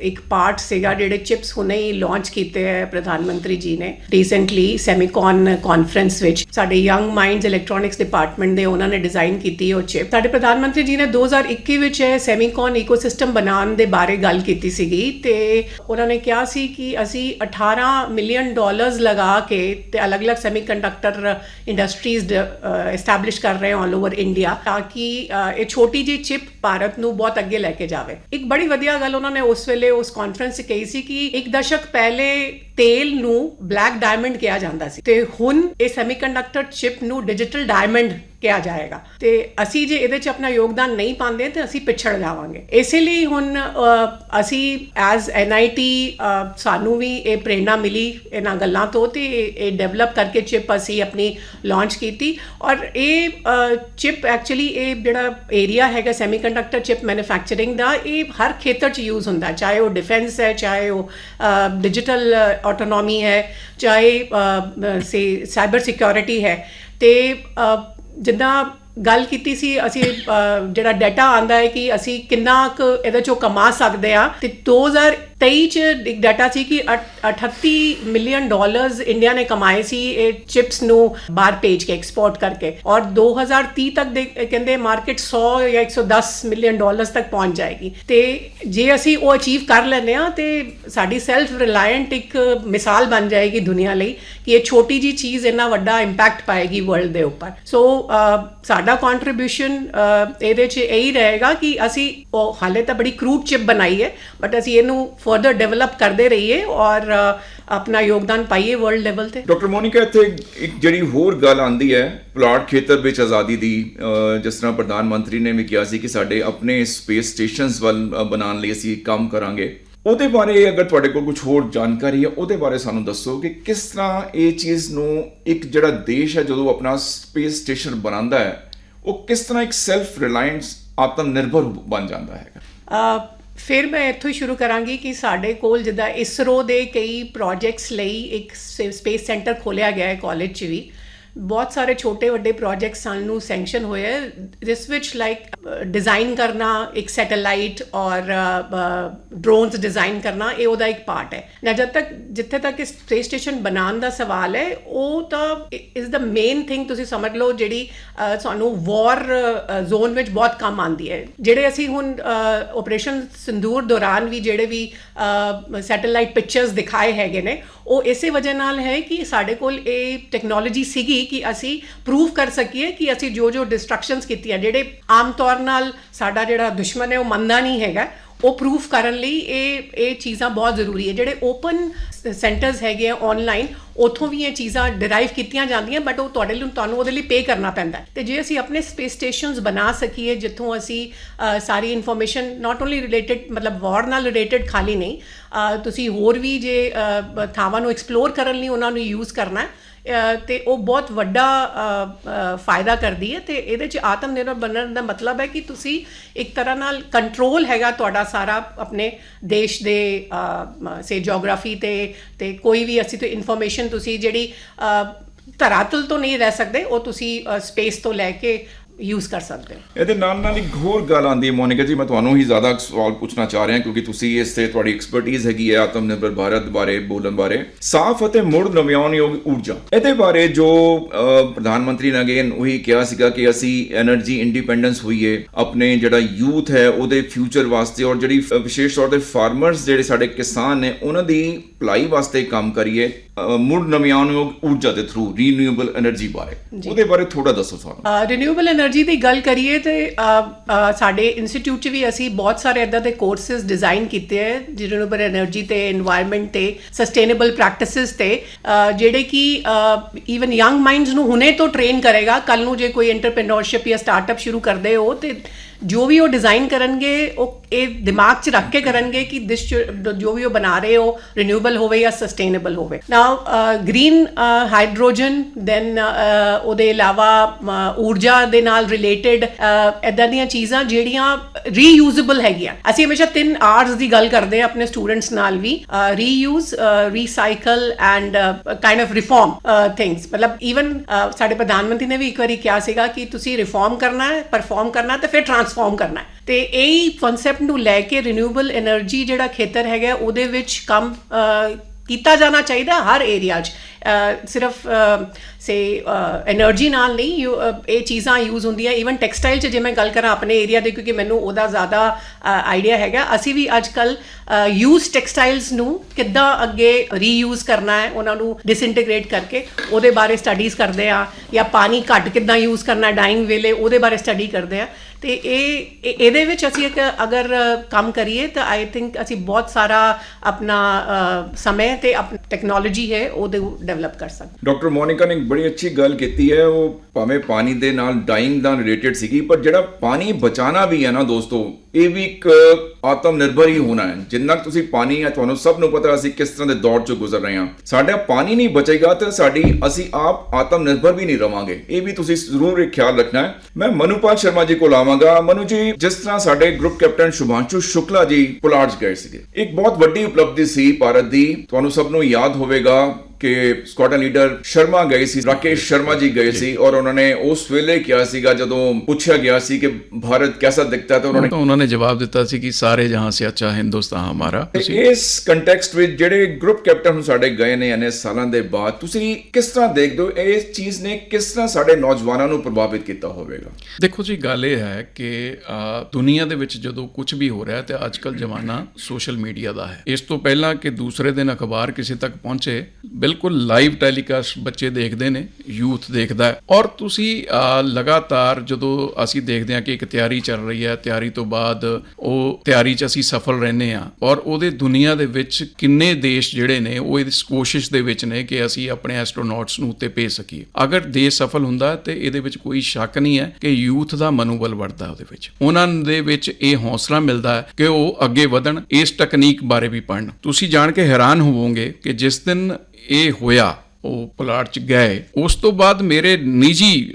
ਇੱਕ ਪਾਰਟ ਸੀਗਾ ਜਿਹੜੇ ਚਿਪਸ ਹੁਣੇ ਹੀ ਲਾਂਚ ਕੀਤੇ ਹੈ ਪ੍ਰਧਾਨ ਮੰਤਰੀ ਜੀ ਨੇ ਰੀਸੈਂਟਲੀ ਸੈਮੀਕਨ ਕਾਨਫਰੰਸ ਵਿੱਚ। ਸਾਡੇ ਯੰਗ ਮਾਈਂਡਸ ਇਲੈਕਟ੍ਰੋਨਿਕਸ ਡਿਪਾਰਟਮੈਂਟ ਦੇ ਉਹਨਾਂ ਨੇ ਡਿਜ਼ਾਈਨ ਕੀਤੀ ਉਹ ਚਿਪ ਸਾਡੇ ਪ੍ਰਧਾਨ ਮੰਤਰੀ ਜੀ ਨੇ 2021 ਵਿੱਚ ਇਹ ਸੈਮੀਕਨ ਇਕੋਸਿਸਟਮ ਬਣਾਉਣ ਦੇ ਬਾਰੇ ਗੱਲ ਕੀਤੀ ਸੀਗੀ ਤੇ ਉਹਨਾਂ ਨੇ ਕਿਹਾ ਸੀ ਕਿ ਅਸੀਂ 18 ਮਿਲੀਅਨ ਡਾਲਰਸ ਲਗਾ ਕੇ ਤੇ ਅਲੱਗ-ਅਲੱਗ ਸੈਮੀਕੰਡਕਟਰ ਇੰਡਸਟਰੀਜ਼ ਐਸਟੈਬਲਿਸ਼ ਕਰ ਰਹੇ ਹਾਂ ਆਲ ਓਵਰ ਇੰਡੀਆ ਤਾਂ ਕਿ ਇਹ ਛੋਟੀ ਜਿਹੀ ਚਿਪ ਭਾਰਤ ਨੂੰ ਬਹੁਤ ਅੱਗੇ ਲੈ ਕੇ ਜਾਵੇ। ਇੱਕ ਬੜੀ ਵਧੀਆ ਗੱਲ ਉਹਨਾਂ ਨੇ ਉਸ ਵੇਲੇ ਉਸ ਕਾਨਫਰੰਸ 'ਚ ਕਹੀ ਸੀ ਕਿ ਇੱਕ ਦਸ਼ਕ ਪਹਿਲੇ ਤੇਲ ਨੂੰ ਬਲੈਕ ਡਾਇਮੰਡ ਕਿਹਾ ਜਾਂਦਾ ਸੀ। ਤੇ ਹੁਣ ਇਹ ਸੈਮੀਕੰਡਕਟਰ ਚਿਪ ਨੂੰ ਡਿਜੀਟਲ ਡਾਇਮੰਡ ਕਿਹਾ ਜਾਏਗਾ। ਤੇ ਅਸੀਂ ਜੇ ਇਹਦੇ 'ਚ ਆਪਣਾ ਯੋਗਦਾਨ ਨਹੀਂ ਪਾਉਂਦੇ, ਤੇ ਅਸੀਂ ਪਿਛੜ ਜਾਵਾਂਗੇ। ਇਸੇ ਲਈ ਹੁਣ ਅਸੀਂ ਐਜ਼ ਐਨਆਈਟੀ ਸਾਨੂੰ ਵੀ ਇਹ ਪ੍ਰੇਰਣਾ ਮਿਲੀ ਇਹਨਾਂ ਗੱਲਾਂ ਤੋਂ ਤੇ ਇਹ ਡਿਵੈਲਪ ਕਰਕੇ ਚਿਪ ਅਸੀਂ ਆਪਣੀ ਲਾਂਚ ਕੀਤੀ। ਔਰ ਇਹ ਚਿਪ ਐਕਚੁਅਲੀ ਇਹ ਜਿਹੜਾ ਏਰੀਆ ਹੈਗਾ ਸੈਮੀਕੰਡਕਟਰ ਚਿਪ ਮੈਨੂਫੈਕਚਰਿੰਗ ਦਾ, ਇਹ ਹਰ ਖੇਤਰ 'ਚ ਯੂਜ਼ ਹੁੰਦਾ। ਚਾਹੇ ਉਹ ਡਿਫੈਂਸ ਹੈ, ਚਾਹੇ ਉਹ ਡਿਜੀਟਲ ਆਟੋਨੋਮੀ ਹੈ ਚਾਹੇ ਸੇ ਸਾਈਬਰ ਸਿਕਿਉਰਿਟੀ ਹੈ ਤੇ ਜਿੱਦਾਂ ਗੱਲ ਕੀਤੀ ਸੀ ਅਸੀਂ ਜਿਹੜਾ ਡਾਟਾ ਆਂਦਾ ਹੈ ਕਿ ਅਸੀਂ ਕਿੰਨਾ ਕੁ ਇਹਦੇ ਚੋਂ ਕਮਾ ਸਕਦੇ ਆ ਤੇ 2023 ਚ ਇੱਕ ਡਾਟਾ ਸੀ ਕਿ ਅਠ- 38 ਮਿਲੀਅਨ ਡਾਲਰਸ ਇੰਡੀਆ ਨੇ ਕਮਾਏ ਸੀ ਇਹ ਚਿਪਸ ਨੂੰ ਬਾਹਰ ਭੇਜ ਕੇ ਐਕਸਪੋਰਟ ਕਰਕੇ। ਔਰ 2030 ਤੱਕ ਦੇ ਕਹਿੰਦੇ ਮਾਰਕੀਟ 100 ਜਾਂ 110 ਮਿਲੀਅਨ ਡਾਲਰਸ ਤੱਕ ਪਹੁੰਚ ਜਾਏਗੀ। ਤੇ ਜੇ ਅਸੀਂ ਉਹ ਅਚੀਵ ਕਰ ਲੈਂਦੇ ਆ ਤੇ ਸਾਡੀ ਸੈਲਫ ਰਿਲਾਇੰਟ ਇੱਕ ਮਿਸਾਲ ਬਣ ਜਾਏਗੀ ਦੁਨੀਆ ਲਈ ਕਿ ਇਹ ਛੋਟੀ ਜੀ ਚੀਜ਼ ਇੰਨਾ ਵੱਡਾ ਇੰਪੈਕਟ ਪਾਏਗੀ ਵਰਲਡ ਦੇ ਉੱਪਰ। ਸੋ ਸਾਡਾ ਕੰਟਰੀਬਿਊਸ਼ਨ ਇਹਦੇ 'ਚ ਇਹੀ ਰਹੇਗਾ ਕਿ ਅਸੀਂ, ਉਹ ਹਾਲੇ ਤਾਂ ਬੜੀ ਕਰੂਡ ਚਿਪ ਬਣਾਈ ਹੈ ਬਟ ਅਸੀਂ ਇਹਨੂੰ ਫਰਦਰ ਡਿਵੈਲਪ ਕਰਦੇ ਰਹੀਏ ਔਰ ਆਪਣਾ ਯੋਗਦਾਨ ਪਾਈਏ ਵਰਲਡ ਲੈਵਲ ਤੇ। ਡਾਕਟਰ ਮੋਨਿਕਾ ਇੱਥੇ ਇੱਕ ਜਿਹੜੀ ਹੋਰ ਗੱਲ ਆਂਦੀ ਹੈ ਪਲਾਟ ਖੇਤਰ ਵਿੱਚ ਆਜ਼ਾਦੀ ਦੀ ਜਿਸ ਤਰ੍ਹਾਂ ਪ੍ਰਧਾਨ ਮੰਤਰੀ ਨੇ ਵੀ ਕਿਹਾ ਸੀ ਕਿ ਸਾਡੇ ਆਪਣੇ ਸਪੇਸ ਸਟੇਸ਼ਨਸ ਵੱਲ ਬਣਾਉਣ ਲਈ ਅਸੀਂ ਕੰਮ ਕਰਾਂਗੇ। ਉਹਦੇ ਬਾਰੇ ਅਗਰ ਤੁਹਾਡੇ ਕੋਲ ਕੁਝ ਹੋਰ ਜਾਣਕਾਰੀ ਹੈ ਉਹਦੇ ਬਾਰੇ ਸਾਨੂੰ ਦੱਸੋ ਕਿ ਕਿਸ ਤਰ੍ਹਾਂ ਇਹ ਚੀਜ਼ ਨੂੰ ਇੱਕ ਜਿਹੜਾ ਦੇਸ਼ ਹੈ ਜਦੋਂ ਆਪਣਾ ਸਪੇਸ ਸਟੇਸ਼ਨ ਬਣਾਉਂਦਾ ਹੈ ਉਹ ਕਿਸ ਤਰ੍ਹਾਂ ਇੱਕ ਸੈਲਫ ਰਿਲਾਇੰਸ ਆਤਮ ਨਿਰਭਰ ਬਣ ਜਾਂਦਾ ਹੈ ਫਿਰ ਮੈਂ ਇੱਥੋਂ ਹੀ ਸ਼ੁਰੂ ਕਰਾਂਗੀ ਕਿ ਸਾਡੇ ਕੋਲ ਜਿੱਦਾਂ ਇਸਰੋ ਦੇ ਕਈ ਪ੍ਰੋਜੈਕਟਸ ਲਈ ਇੱਕ ਸਪੇਸ ਸੈਂਟਰ ਖੋਲਿਆ ਗਿਆ ਹੈ ਕਾਲਜ 'ਚ ਵੀ। ਬਹੁਤ ਸਾਰੇ ਛੋਟੇ ਵੱਡੇ ਪ੍ਰੋਜੈਕਟ ਸਾਨੂੰ ਸੈਂਕਸ਼ਨ ਹੋਏ ਹੈ ਜਿਸ ਵਿੱਚ ਲਾਈਕ ਡਿਜ਼ਾਈਨ ਕਰਨਾ ਇੱਕ ਸੈਟੇਲਾਈਟ ਔਰ ਡਰੋਨਸ ਡਿਜ਼ਾਈਨ ਕਰਨਾ ਇਹ ਉਹਦਾ ਇੱਕ ਪਾਰਟ ਹੈ। ਨਾ ਜਦ ਤੱਕ ਜਿੱਥੇ ਤੱਕ ਇਸ ਸਪੇਸ ਸਟੇਸ਼ਨ ਬਣਾਉਣ ਦਾ ਸਵਾਲ ਹੈ ਉਹ ਤਾਂ ਇਜ਼ ਦਾ ਮੇਨ ਥਿੰਗ ਤੁਸੀਂ ਸਮਝ ਲਓ ਜਿਹੜੀ ਅ, ਸਾਨੂੰ ਵਾਰ ਜ਼ੋਨ ਵਿੱਚ ਬਹੁਤ ਕੰਮ ਆਉਂਦੀ ਹੈ। ਜਿਹੜੇ ਅਸੀਂ ਹੁਣ ਆਪਰੇਸ਼ਨ ਸਿੰਦੂਰ ਦੌਰਾਨ ਵੀ ਜਿਹੜੇ ਵੀ ਸੈਟੇਲਾਈਟ ਪਿਕਚਰਸ ਦਿਖਾਏ ਹੈਗੇ ਨੇ ਉਹ ਇਸੇ ਵਜ੍ਹਾ ਨਾਲ ਹੈ ਕਿ ਸਾਡੇ ਕੋਲ ਇਹ ਟੈਕਨੋਲੋਜੀ ਸੀਗੀ ਕਿ ਅਸੀਂ ਪ੍ਰੂਵ ਕਰ ਸਕੀਏ ਕਿ ਅਸੀਂ ਜੋ ਜੋ ਡਿਸਟਰਕਸ਼ਨਸ ਕੀਤੀਆਂ, ਜਿਹੜੇ ਆਮ ਤੌਰ ਨਾਲ ਸਾਡਾ ਜਿਹੜਾ ਦੁਸ਼ਮਣ ਹੈ, ਉਹ ਮੰਨਦਾ ਨਹੀਂ ਹੈਗਾ ਉਹ ਪ੍ਰੂਫ ਕਰਨ ਲਈ ਇਹ ਇਹ ਚੀਜ਼ਾਂ ਬਹੁਤ ਜ਼ਰੂਰੀ ਹੈ ਜਿਹੜੇ ਓਪਨ ਸੈਂਟਰਸ ਹੈਗੇ ਆ ਆਨਲਾਈਨ ਉਥੋਂ ਵੀ ਇਹ ਚੀਜ਼ਾਂ ਡਿਰਾਈਵ ਕੀਤੀਆਂ ਜਾਂਦੀਆਂ ਬਟ ਉਹ ਤੁਹਾਡੇ ਲਈ, ਤੁਹਾਨੂੰ ਉਹਦੇ ਲਈ ਪੇ ਕਰਨਾ ਪੈਂਦਾ ਹੈ। ਤੇ ਜੇ ਅਸੀਂ ਆਪਣੇ ਸਪੇਸ ਸਟੇਸ਼ਨਸ ਬਣਾ ਸਕੀਏ, ਜਿੱਥੋਂ ਅਸੀਂ ਸਾਰੀ ਇਨਫੋਰਮੇਸ਼ਨ ਨਾਟ ਓਨਲੀ ਰਿਲੇਟਡ ਮਤਲਬ ਵਾਰ ਨਾਲ ਰਿਲੇਟਡ ਖਾਲੀ ਨਹੀਂ ਤੁਸੀਂ ਹੋਰ ਵੀ ਜੇ ਥਾਵਾਂ ਨੂੰ ਐਕਸਪਲੋਰ ਕਰਨ ਲਈ ਉਹਨਾਂ ਨੂੰ ਯੂਜ਼ ਕਰਨਾ ਤੇ ਉਹ ਬਹੁਤ ਵੱਡਾ ਫਾਇਦਾ ਕਰਦੀ ਹੈ ਤੇ ਇਹਦੇ ਚ ਆਤਮ ਨਿਰਭਰ ਬਣਨ ਦਾ ਮਤਲਬ ਹੈ ਕਿ ਤੁਸੀਂ ਇੱਕ ਤਰ੍ਹਾਂ ਨਾਲ ਕੰਟਰੋਲ ਹੈਗਾ ਤੁਹਾਡਾ ਸਾਰਾ ਆਪਣੇ ਦੇਸ਼ ਦੇ ਸੇ ਜੀਓਗ੍ਰਾਫੀ ਤੇ ਤੇ ਕੋਈ ਵੀ ਅਸੀਂ ਤੇ ਇਨਫੋਰਮੇਸ਼ਨ ਤੁਸੀਂ ਜਿਹੜੀ ਧਰਾਤਲ ਤੋਂ ਨਹੀਂ ਰਹਿ ਸਕਦੇ, ਉਹ ਤੁਸੀਂ ਸਪੇਸ ਤੋਂ ਲੈ ਕੇ ਯੂਜ਼ ਕਰ ਸਕਦੇ ਹੋ। ਇਹਦੇ ਨਾਲ ਨਾਲ ਇੱਕ ਹੋਰ ਗੱਲ ਆਂਦੀ ਹੈ ਮੋਨਿਕਾ ਜੀ ਮੈਂ ਤੁਹਾਨੂੰ ਹੀ ਜ਼ਿਆਦਾ ਸਵਾਲ ਪੁੱਛਣਾ ਚਾਹ ਰਿਹਾ ਕਿਉਂਕਿ ਤੁਸੀਂ ਇਸ ਤੇ ਤੁਹਾਡੀ ਐਕਸਪਰਟਿਜ਼ ਹੈਗੀ ਹੈ ਆਤਮ ਨਿਰਭਰ ਭਾਰਤ ਬਾਰੇ ਬੋਲਣ ਬਾਰੇ। ਸਾਫ਼ ਅਤੇ ਮੁੜ ਨਵਿਆਉਣਯੋਗ ਊਰਜਾ। ਇਹਦੇ ਬਾਰੇ ਜੋ ਪ੍ਰਧਾਨ ਮੰਤਰੀ ਨੇ ਅਗੇਨ ਉਹੀ ਕਿਹਾ ਸੀਗਾ ਕਿ ਅਸੀਂ એનર્ਜੀ ਇੰਡੀਪੈਂਡੈਂਸ ਹੋਈਏ ਆਪਣੇ ਜਿਹੜਾ ਯੂਥ ਹੈ ਉਹਦੇ ਫਿਊਚਰ ਵਾਸਤੇ ਔਰ ਜਿਹੜੀ ਵਿਸ਼ੇਸ਼ ਤੌਰ ਤੇ ਫਾਰਮਰਸ ਜਿਹੜੇ ਸਾਡੇ ਕਿਸਾਨ ਨੇ ਉਹਨਾਂ ਦੀ ਭਲਾਈ ਵਾਸਤੇ ਕੰਮ ਕਰੀਏ ਮੁੜ ਨਵਿਆਉਣ ਯੋਗ ਊਰਜਾ ਦੇ ਥਰੂ ਰੀਨਿਊਏਬਲ એનર્ਜੀ ਬਾਰੇ। ਉਹਦੇ ਬਾਰੇ ਥੋੜਾ ਦੱਸੋ ਸਾਨੂੰ। ਰੀਨਿਊਏਬਲ ਐਨਰਜੀ ਦੀ ਗੱਲ ਕਰੀਏ ਤੇ ਸਾਡੇ ਇੰਸਟੀਚਿਊਟ 'ਚ ਵੀ ਅਸੀਂ ਬਹੁਤ ਸਾਰੇ ਇਦਾਂ ਦੇ ਕੋਰਸਸ ਡਿਜ਼ਾਈਨ ਕੀਤੇ ਹੈ ਰਿਨਿਊਏਬਲ ਐਨਰਜੀ ਤੇ এনवायरमेंट ਤੇ ਸਸਟੇਨੇਬਲ ਪ੍ਰੈਕਟਿਸਸ ਤੇ ਜਿਹੜੇ ਕਿ ਈਵਨ ਯੰਗ ਮਾਈਂਡਸ ਨੂੰ ਹੁਣੇ ਤੋਂ ਟ੍ਰੇਨ ਕਰੇਗਾ। ਕੱਲ ਨੂੰ ਜੇ ਕੋਈ ਐਂਟਰਪ੍ਰੀਨਰਸ਼ਿਪ ਜਾਂ ਸਟਾਰਟਅਪ ਸ਼ੁਰੂ ਕਰਦੇ ਹੋ ਤੇ ਜੋ ਵੀ ਉਹ ਡਿਜ਼ਾਈਨ ਕਰਨਗੇ, ਉਹ ਇਹ ਦਿਮਾਗ 'ਚ ਰੱਖ ਕੇ ਕਰਨਗੇ ਕਿ ਦਿਸ ਜੋ ਵੀ ਉਹ ਬਣਾ ਰਹੇ ਹੋ ਰੀਨਿਊਏਬਲ ਹੋਵੇ ਜਾਂ ਸਸਟੇਨੇਬਲ ਹੋਵੇ। ਨਾਓ ਗ੍ਰੀਨ ਹਾਈਡਰੋਜਨ ਦੈਨ ਉਹਦੇ ਇਲਾਵਾ ਊਰਜਾ ਦੇ ਨਾਲ ਰਿਲੇਟਡ ਇਦਾਂ ਦੀਆਂ ਚੀਜ਼ਾਂ ਜਿਹੜੀਆਂ ਰੀਯੂਜ਼ੇਬਲ ਹੈਗੀਆਂ। ਅਸੀਂ ਹਮੇਸ਼ਾ ਤਿੰਨ ਆਰਸ ਦੀ ਗੱਲ ਕਰਦੇ ਆ ਆਪਣੇ ਸਟੂਡੈਂਟਸ ਨਾਲ ਵੀ। Reuse recycle and kind of reform things ਮਤਲਬ ਈਵਨ ਸਾਡੇ ਪ੍ਰਧਾਨ ਮੰਤਰੀ ਨੇ ਵੀ ਇੱਕ ਵਾਰੀ ਕਿਹਾ ਸੀਗਾ ਕਿ ਤੁਸੀਂ ਰਿਫਾਰਮ ਕਰਨਾ ਹੈ ਪਰਫਾਰਮ ਕਰਨਾ ਹੈ, ਤੇ ਫਿਰ ਟਰਾਂਸਫਾਰਮ ਕਰਨਾ ਤੇ ਇਹ ਕਨਸੈਪਟ ਨੂੰ ਲੈ ਕੇ ਰੀਨਿਊਏਬਲ એનર્ਜੀ ਜਿਹੜਾ ਖੇਤਰ ਹੈਗਾ, ਉਹਦੇ ਵਿੱਚ ਕੰਮ ਕੀਤਾ ਜਾਣਾ ਚਾਹੀਦਾ ਹਰ ਏਰੀਆ 'ਚ। ਸਿਰਫ ਸੇ એનર્ਜੀ ਨਾਲ ਨਹੀਂ ਯੂ ਇਹ ਚੀਜ਼ਾਂ ਯੂਜ਼ ਹੁੰਦੀਆਂ। ਈਵਨ ਟੈਕਸਟਾਈਲ 'ਚ ਜੇ ਮੈਂ ਗੱਲ ਕਰਾਂ ਆਪਣੇ ਏਰੀਆ ਦੇ, ਕਿਉਂਕਿ ਮੈਨੂੰ ਉਹਦਾ ਜ਼ਿਆਦਾ ਆਈਡੀਆ ਹੈਗਾ। ਅਸੀਂ ਵੀ ਅੱਜ ਕੱਲ ਯੂਜ਼ ਟੈਕਸਟਾਈਲਸ ਨੂੰ ਕਿੱਦਾਂ ਅੱਗੇ ਰੀਯੂਜ਼ ਕਰਨਾ ਹੈ, ਉਹਨਾਂ ਨੂੰ ਡਿਸਇੰਟੀਗ੍ਰੇਟ ਕਰਕੇ, ਉਹਦੇ ਬਾਰੇ ਸਟੱਡੀਜ਼ ਕਰਦੇ ਆ ਜਾਂ ਪਾਣੀ ਘੱਟ ਕਿੱਦਾਂ ਯੂਜ਼ ਕਰਨਾ ਡਾਈਂਗ ਵੇਲੇ, ਉਹਦੇ ਬਾਰੇ ਸਟੱਡੀ ਕਰਦੇ ਆ ਤੇ ਇਹ ਇਹਦੇ ਵਿੱਚ ਅਸੀਂ ਇੱਕ ਅਗਰ ਕੰਮ ਕਰੀਏ, ਤਾਂ ਆਈ ਥਿੰਕ ਅਸੀਂ ਬਹੁਤ ਸਾਰਾ ਆਪਣਾ ਸਮੇਂ ਤੇ ਆਪਣੀ ਟੈਕਨੋਲੋਜੀ ਹੈ, ਉਹਦੇ ਡਿਵੈਲਪ ਕਰ ਸਕਦੇ ਡਾਕਟਰ ਮੋਨਿਕਾ ਨੇ ਬੜੀ ਅੱਛੀ ਗੱਲ ਕੀਤੀ ਹੈ, ਉਹ ਭਾਵੇਂ ਪਾਣੀ ਦੇ ਨਾਲ ਡਾਈਂਗ ਨਾਲ ਰਿਲੇਟਡ ਸੀਗੀ, ਪਰ ਜਿਹੜਾ ਪਾਣੀ ਬਚਾਣਾ ਵੀ ਹੈ ਨਾ ਦੋਸਤੋ, ਇਹ ਵੀ ਇੱਕ ਆਤਮ ਨਿਰਭਰ ਹੀ ਹੋਣਾ ਹੈ। ਜਿੰਨਾ ਤੁਸੀਂ ਪਾਣੀ ਹੈ, ਤੁਹਾਨੂੰ ਸਭ ਨੂੰ ਪਤਾ ਅਸੀਂ ਕਿਸ ਤਰ੍ਹਾਂ ਦੇ ਦੌਰ ਚੋਂ ਗੁਜ਼ਰ ਰਹੇ ਹਾਂ। ਸਾਡਾ ਪਾਣੀ ਨਹੀਂ ਬਚੇਗਾ ਤਾਂ ਸਾਡੀ, ਅਸੀਂ ਆਪ ਆਤਮ ਨਿਰਭਰ ਵੀ ਨਹੀਂ ਰਵਾਂਗੇ। ਇਹ ਵੀ ਤੁਸੀਂ ਜ਼ਰੂਰ ਇੱਕ ਖਿਆਲ ਰੱਖਣਾ ਹੈ। ਮੈਂ ਮਨੂਪਾਲ ਸ਼ਰਮਾ ਜੀ ਕੋਲ ਆਵਾਂਗਾ। ਮਨੂ ਜੀ, ਜਿਸ ਤਰ੍ਹਾਂ ਸਾਡੇ ਗਰੁੱਪ ਕੈਪਟਨ ਸ਼ੁਭਾਂਸ਼ੂ ਸ਼ੁਕਲਾ ਜੀ ਪੁਲਾੜ ਗਏ ਸੀਗੇ। ਇੱਕ ਬਹੁਤ ਵੱਡੀ ਉਪਲਬਧੀ ਸੀ ਭਾਰਤ ਦੀ। ਤੁਹਾਨੂੰ ਸਭ ਨੂੰ ਯਾਦ ਹੋਵੇਗਾ। ਕਿ ਸਕਾਟਨ ਲੀਡਰ ਸ਼ਰਮਾ ਗਏ ਸੀ ਰਾਕੇਸ਼ ਸ਼ਰਮਾ ਜੀ ਗਏ ਸੀ ਔਰ ਉਹਨਾਂ ਨੇ ਉਸ ਵੇਲੇ ਕਿਹਾ ਸੀਗਾ ਜਦੋਂ ਪੁੱਛਿਆ ਗਿਆ ਸੀ ਕਿ ਭਾਰਤ ਦਿਖਤਾ ਹੈ ਤਾਂ ਉਹਨਾਂ ਨੇ ਉਹਨਾਂ ਨੇ ਜਵਾਬ ਦਿੱਤਾ ਸੀ ਕਿ ਸਾਰੇ ਜਹਾਂ ਸੇ ਅੱਛਾ ਹਿੰਦੁਸਤਾਨ ਹਮਾਰਾ। ਇਸ ਕੰਟੈਕਸਟ ਵਿੱਚ ਜਿਹੜੇ ਗਰੁੱਪ ਕੈਪਟਨ ਹੁਣ ਸਾਡੇ ਗਏ ਨੇ ਇਹਨੇ ਸਾਲਾਂ ਦੇ ਬਾਅਦ ਤੁਸੀਂ ਕਿਸ ਤਰ੍ਹਾਂ ਦੇਖਦੇ ਹੋ? ਇਸ ਚੀਜ਼ ਨੇ ਕਿਸ ਤਰ੍ਹਾਂ ਸਾਡੇ ਨੌਜਵਾਨਾਂ ਨੂੰ ਪ੍ਰਭਾਵਿਤ ਕੀਤਾ ਹੋਵੇਗਾ? ਦੇਖੋ ਜੀ ਗੱਲ ਇਹ ਹੈ ਕਿ ਦੁਨੀਆ ਦੇ ਵਿੱਚ ਜਦੋਂ ਕੁਝ ਵੀ ਹੋ ਰਿਹਾ ਤੇ ਅੱਜਕੱਲ ਜ਼ਮਾਨਾ ਸੋਸ਼ਲ ਮੀਡੀਆ ਦਾ ਹੈ। ਇਸ ਤੋਂ ਪਹਿਲਾਂ ਕਿ ਦੂਸਰੇ ਦਿਨ ਅਖਬਾਰ ਕਿਸੇ ਤੱਕ ਪਹੁੰਚੇ ਬਿਲਕੁਲ ਲਾਈਵ ਟੈਲੀਕਾਸਟ ਬੱਚੇ ਦੇਖਦੇ ਨੇ ਯੂਥ ਦੇਖਦਾ ਹੈ। ਔਰ ਤੁਸੀਂ ਲਗਾਤਾਰ ਜਦੋਂ ਅਸੀਂ ਦੇਖਦੇ ਹਾਂ ਕਿ ਇੱਕ ਤਿਆਰੀ ਚੱਲ ਰਹੀ ਹੈ, ਤਿਆਰੀ ਤੋਂ ਬਾਅਦ ਉਹ ਤਿਆਰੀ 'ਚ ਅਸੀਂ ਸਫਲ ਰਹਿੰਦੇ ਹਾਂ ਔਰ ਉਹਦੇ ਦੁਨੀਆ ਦੇ ਵਿੱਚ ਕਿੰਨੇ ਦੇਸ਼ ਜਿਹੜੇ ਨੇ, ਉਹ ਇਸ ਕੋਸ਼ਿਸ਼ ਦੇ ਵਿੱਚ ਨੇ ਕਿ ਅਸੀਂ ਆਪਣੇ ਐਸਟਰੋਨੌਟਸ ਨੂੰ ਉੱਤੇ ਭੇਜ ਸਕੀਏ। ਅਗਰ ਦੇਸ਼ ਸਫਲ ਹੁੰਦਾ ਹੈ, ਤੇ ਇਹਦੇ ਵਿੱਚ ਕੋਈ ਸ਼ੱਕ ਨਹੀਂ ਹੈ ਕਿ ਯੂਥ ਦਾ ਮਨੋਬਲ ਵੱਧਦਾ ਉਹਦੇ ਵਿੱਚ। ਉਹਨਾਂ ਦੇ ਵਿੱਚ ਇਹ ਹੌਸਲਾ ਮਿਲਦਾ ਹੈ ਕਿ ਉਹ ਅੱਗੇ ਵਧਣ, ਇਸ ਟੈਕਨੀਕ ਬਾਰੇ ਵੀ ਪੜ੍ਹਨ। ਤੁਸੀਂ ਜਾਣ ਕੇ ਹੈਰਾਨ ਹੋਵੋਗੇ ਕਿ ਜਿਸ ਦਿਨ ਇਹ ਹੋਇਆ, ਉਹ ਪਲਾਟ ਚ ਗਏ। ਉਸ ਤੋਂ ਬਾਅਦ ਮੇਰੇ ਨਿੱਜੀ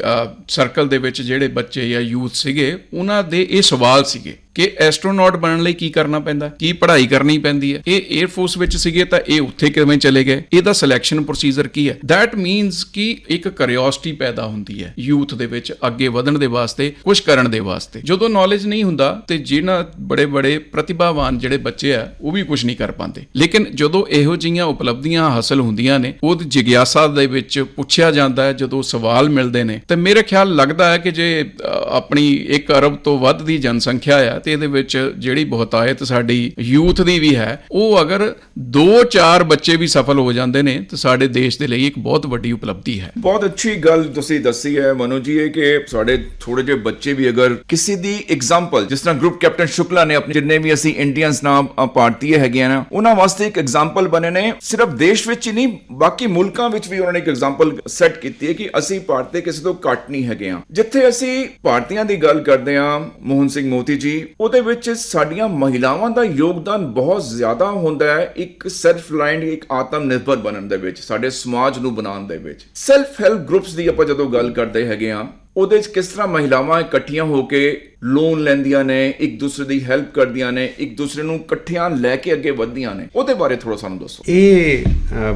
ਸਰਕਲ ਦੇ ਵਿੱਚ ਜਿਹੜੇ ਬੱਚੇ ਜਾਂ ਯੂਥ ਸੀਗੇ, ਉਹਨਾਂ ਦੇ ਇਹ ਸਵਾਲ ਸੀਗੇ। ਕਿ ਐਸਟਰੋਨੌਟ ਬਣਨ ਲਈ ਕੀ ਕਰਨਾ ਪੈਂਦਾ, ਕੀ ਪੜ੍ਹਾਈ ਕਰਨੀ ਪੈਂਦੀ ਹੈ? ਇਹ 에ਅਰ ਫੋਰਸ ਵਿੱਚ ਸੀਗੇ ਤਾਂ ਇਹ ਉੱਥੇ ਕਿਵੇਂ ਚਲੇ ਗਏ? ਇਹਦਾ ਸਿਲੈਕਸ਼ਨ ਪ੍ਰੋਸੀਜਰ ਕੀ ਹੈ? ਥੈਟ ਮੀਨਸ ਕਿ ਇੱਕ ਕਿਉਰਿਓਸਿਟੀ ਪੈਦਾ ਹੁੰਦੀ ਹੈ ਯੂਥ ਦੇ ਵਿੱਚ, ਅੱਗੇ ਵਧਣ ਦੇ ਵਾਸਤੇ ਕੁਝ ਕਰਨ ਦੇ ਵਾਸਤੇ। ਜਦੋਂ ਨੌਲੇਜ ਨਹੀਂ ਹੁੰਦਾ ਤੇ ਜਿਹਨਾਂ ਬੜੇ ਬੜੇ ਪ੍ਰਤਿਭਾਵਾਨ ਜਿਹੜੇ ਬੱਚੇ ਆ, ਉਹ ਵੀ ਕੁਝ ਨਹੀਂ ਕਰ ਪਾਉਂਦੇ। ਲੇਕਿਨ ਜਦੋਂ ਇਹੋ ਜਿਹੀਆਂ ਉਪਲਬਧੀਆਂ ਹਾਸਲ ਹੁੰਦੀਆਂ ਨੇ ਉਹ ਜਿਗਿਆਸਾ ਦੇ ਵਿੱਚ ਪੁੱਛਿਆ ਜਾਂਦਾ ਹੈ, ਜਦੋਂ ਸਵਾਲ ਮਿਲਦੇ ਨੇ, ਤੇ ਮੇਰੇ ਖਿਆਲ ਲੱਗਦਾ ਹੈ ਕਿ ਜੇ ਆਪਣੀ 1 ਅਰਬ ਤੋਂ ਵੱਧ ਦੀ ਜਨਸੰਖਿਆ ਆ ਤੇ ਇਹਦੇ ਵਿੱਚ ਜਿਹੜੀ ਬਹੁਤਾਇਤ ਸਾਡੀ ਯੂਥ ਦੀ ਵੀ ਹੈ, ਉਹ ਅਗਰ 2-4 ਬੱਚੇ ਵੀ ਸਫਲ ਹੋ ਜਾਂਦੇ ਨੇ, ਤਾਂ ਸਾਡੇ ਦੇਸ਼ ਦੇ ਲਈ ਇੱਕ ਬਹੁਤ ਵੱਡੀ ਉਪਲਬਧੀ ਹੈ। ਬਹੁਤ ਅੱਛੀ ਗੱਲ ਤੁਸੀਂ ਦੱਸੀ ਹੈ ਮਨੋ ਜੀ, ਇਹ ਕਿ ਸਾਡੇ ਥੋੜੇ ਜਿਹੇ ਬੱਚੇ ਵੀ ਅਗਰ ਕਿਸੇ ਦੀ ਐਗਜ਼ਾਮਪਲ ਜਿਸ ਤਰ੍ਹਾਂ ਗਰੁੱਪ ਕੈਪਟਨ ਸ਼ੁਕਲਾ ਨੇ ਆਪਣੇ ਜਿੰਨੇ ਵੀ ਅਸੀਂ ਇੰਡੀਅਨਸ ਨਾਮ ਭਾਰਤੀ ਹੈਗੇ ਆ ਨਾ, ਉਹਨਾਂ ਵਾਸਤੇ ਇੱਕ ਐਗਜ਼ਾਮਪਲ ਬਣੇ ਨੇ। ਸਿਰਫ ਦੇਸ਼ ਵਿੱਚ ਹੀ ਨਹੀਂ, ਬਾਕੀ ਮੁਲਕਾਂ ਵਿੱਚ ਵੀ ਉਹਨਾਂ ਨੇ ਇੱਕ ਐਗਜ਼ਾਮਪਲ ਸੈੱਟ ਕੀਤੀ ਹੈ ਕਿ ਅਸੀਂ ਭਾਰਤੀ ਕਿਸੇ ਤੋਂ ਘੱਟ ਨਹੀਂ ਹੈਗੇ ਆ। ਜਿੱਥੇ ਅਸੀਂ ਭਾਰਤੀਆਂ ਦੀ ਗੱਲ ਕਰਦੇ ਆ ਮੋਹਨ ਸਿੰਘ ਮੋਤੀ ਜੀ ਉਹਦੇ ਵਿੱਚ ਸਾਡੀਆਂ ਮਹਿਲਾਵਾਂ ਦਾ ਯੋਗਦਾਨ ਬਹੁਤ ਜ਼ਿਆਦਾ ਹੁੰਦਾ ਹੈ, ਇੱਕ ਸੈਲਫ ਰਿਲਾਇੰਟ ਇੱਕ ਆਤਮ ਨਿਰਭਰ ਬਣਨ ਦੇ ਵਿੱਚ, ਸਾਡੇ ਸਮਾਜ ਨੂੰ ਬਣਾਉਣ ਦੇ ਵਿੱਚ। ਸੈਲਫ ਹੈਲਪ ਗਰੁੱਪਸ ਦੀ ਆਪਾਂ ਜਦੋਂ ਗੱਲ ਕਰਦੇ ਹੈਗੇ ਆ ਉਹਦੇ ਵਿੱਚ ਕਿਸ ਤਰ੍ਹਾਂ ਮਹਿਲਾਵਾਂ ਇਕੱਠੀਆਂ ਹੋ ਕੇ ਲੋਨ ਲੈਂਦੀਆਂ ਨੇ, ਇੱਕ ਦੂਸਰੇ ਦੀ ਹੈਲਪ ਕਰਦੀਆਂ ਨੇ, ਇੱਕ ਦੂਸਰੇ ਨੂੰ ਇਕੱਠਿਆਂ ਲੈ ਕੇ ਅੱਗੇ ਵਧਦੀਆਂ ਨੇ। ਉਹਦੇ ਬਾਰੇ ਥੋੜਾ ਸਾਨੂੰ ਦੱਸੋ। ਇਹ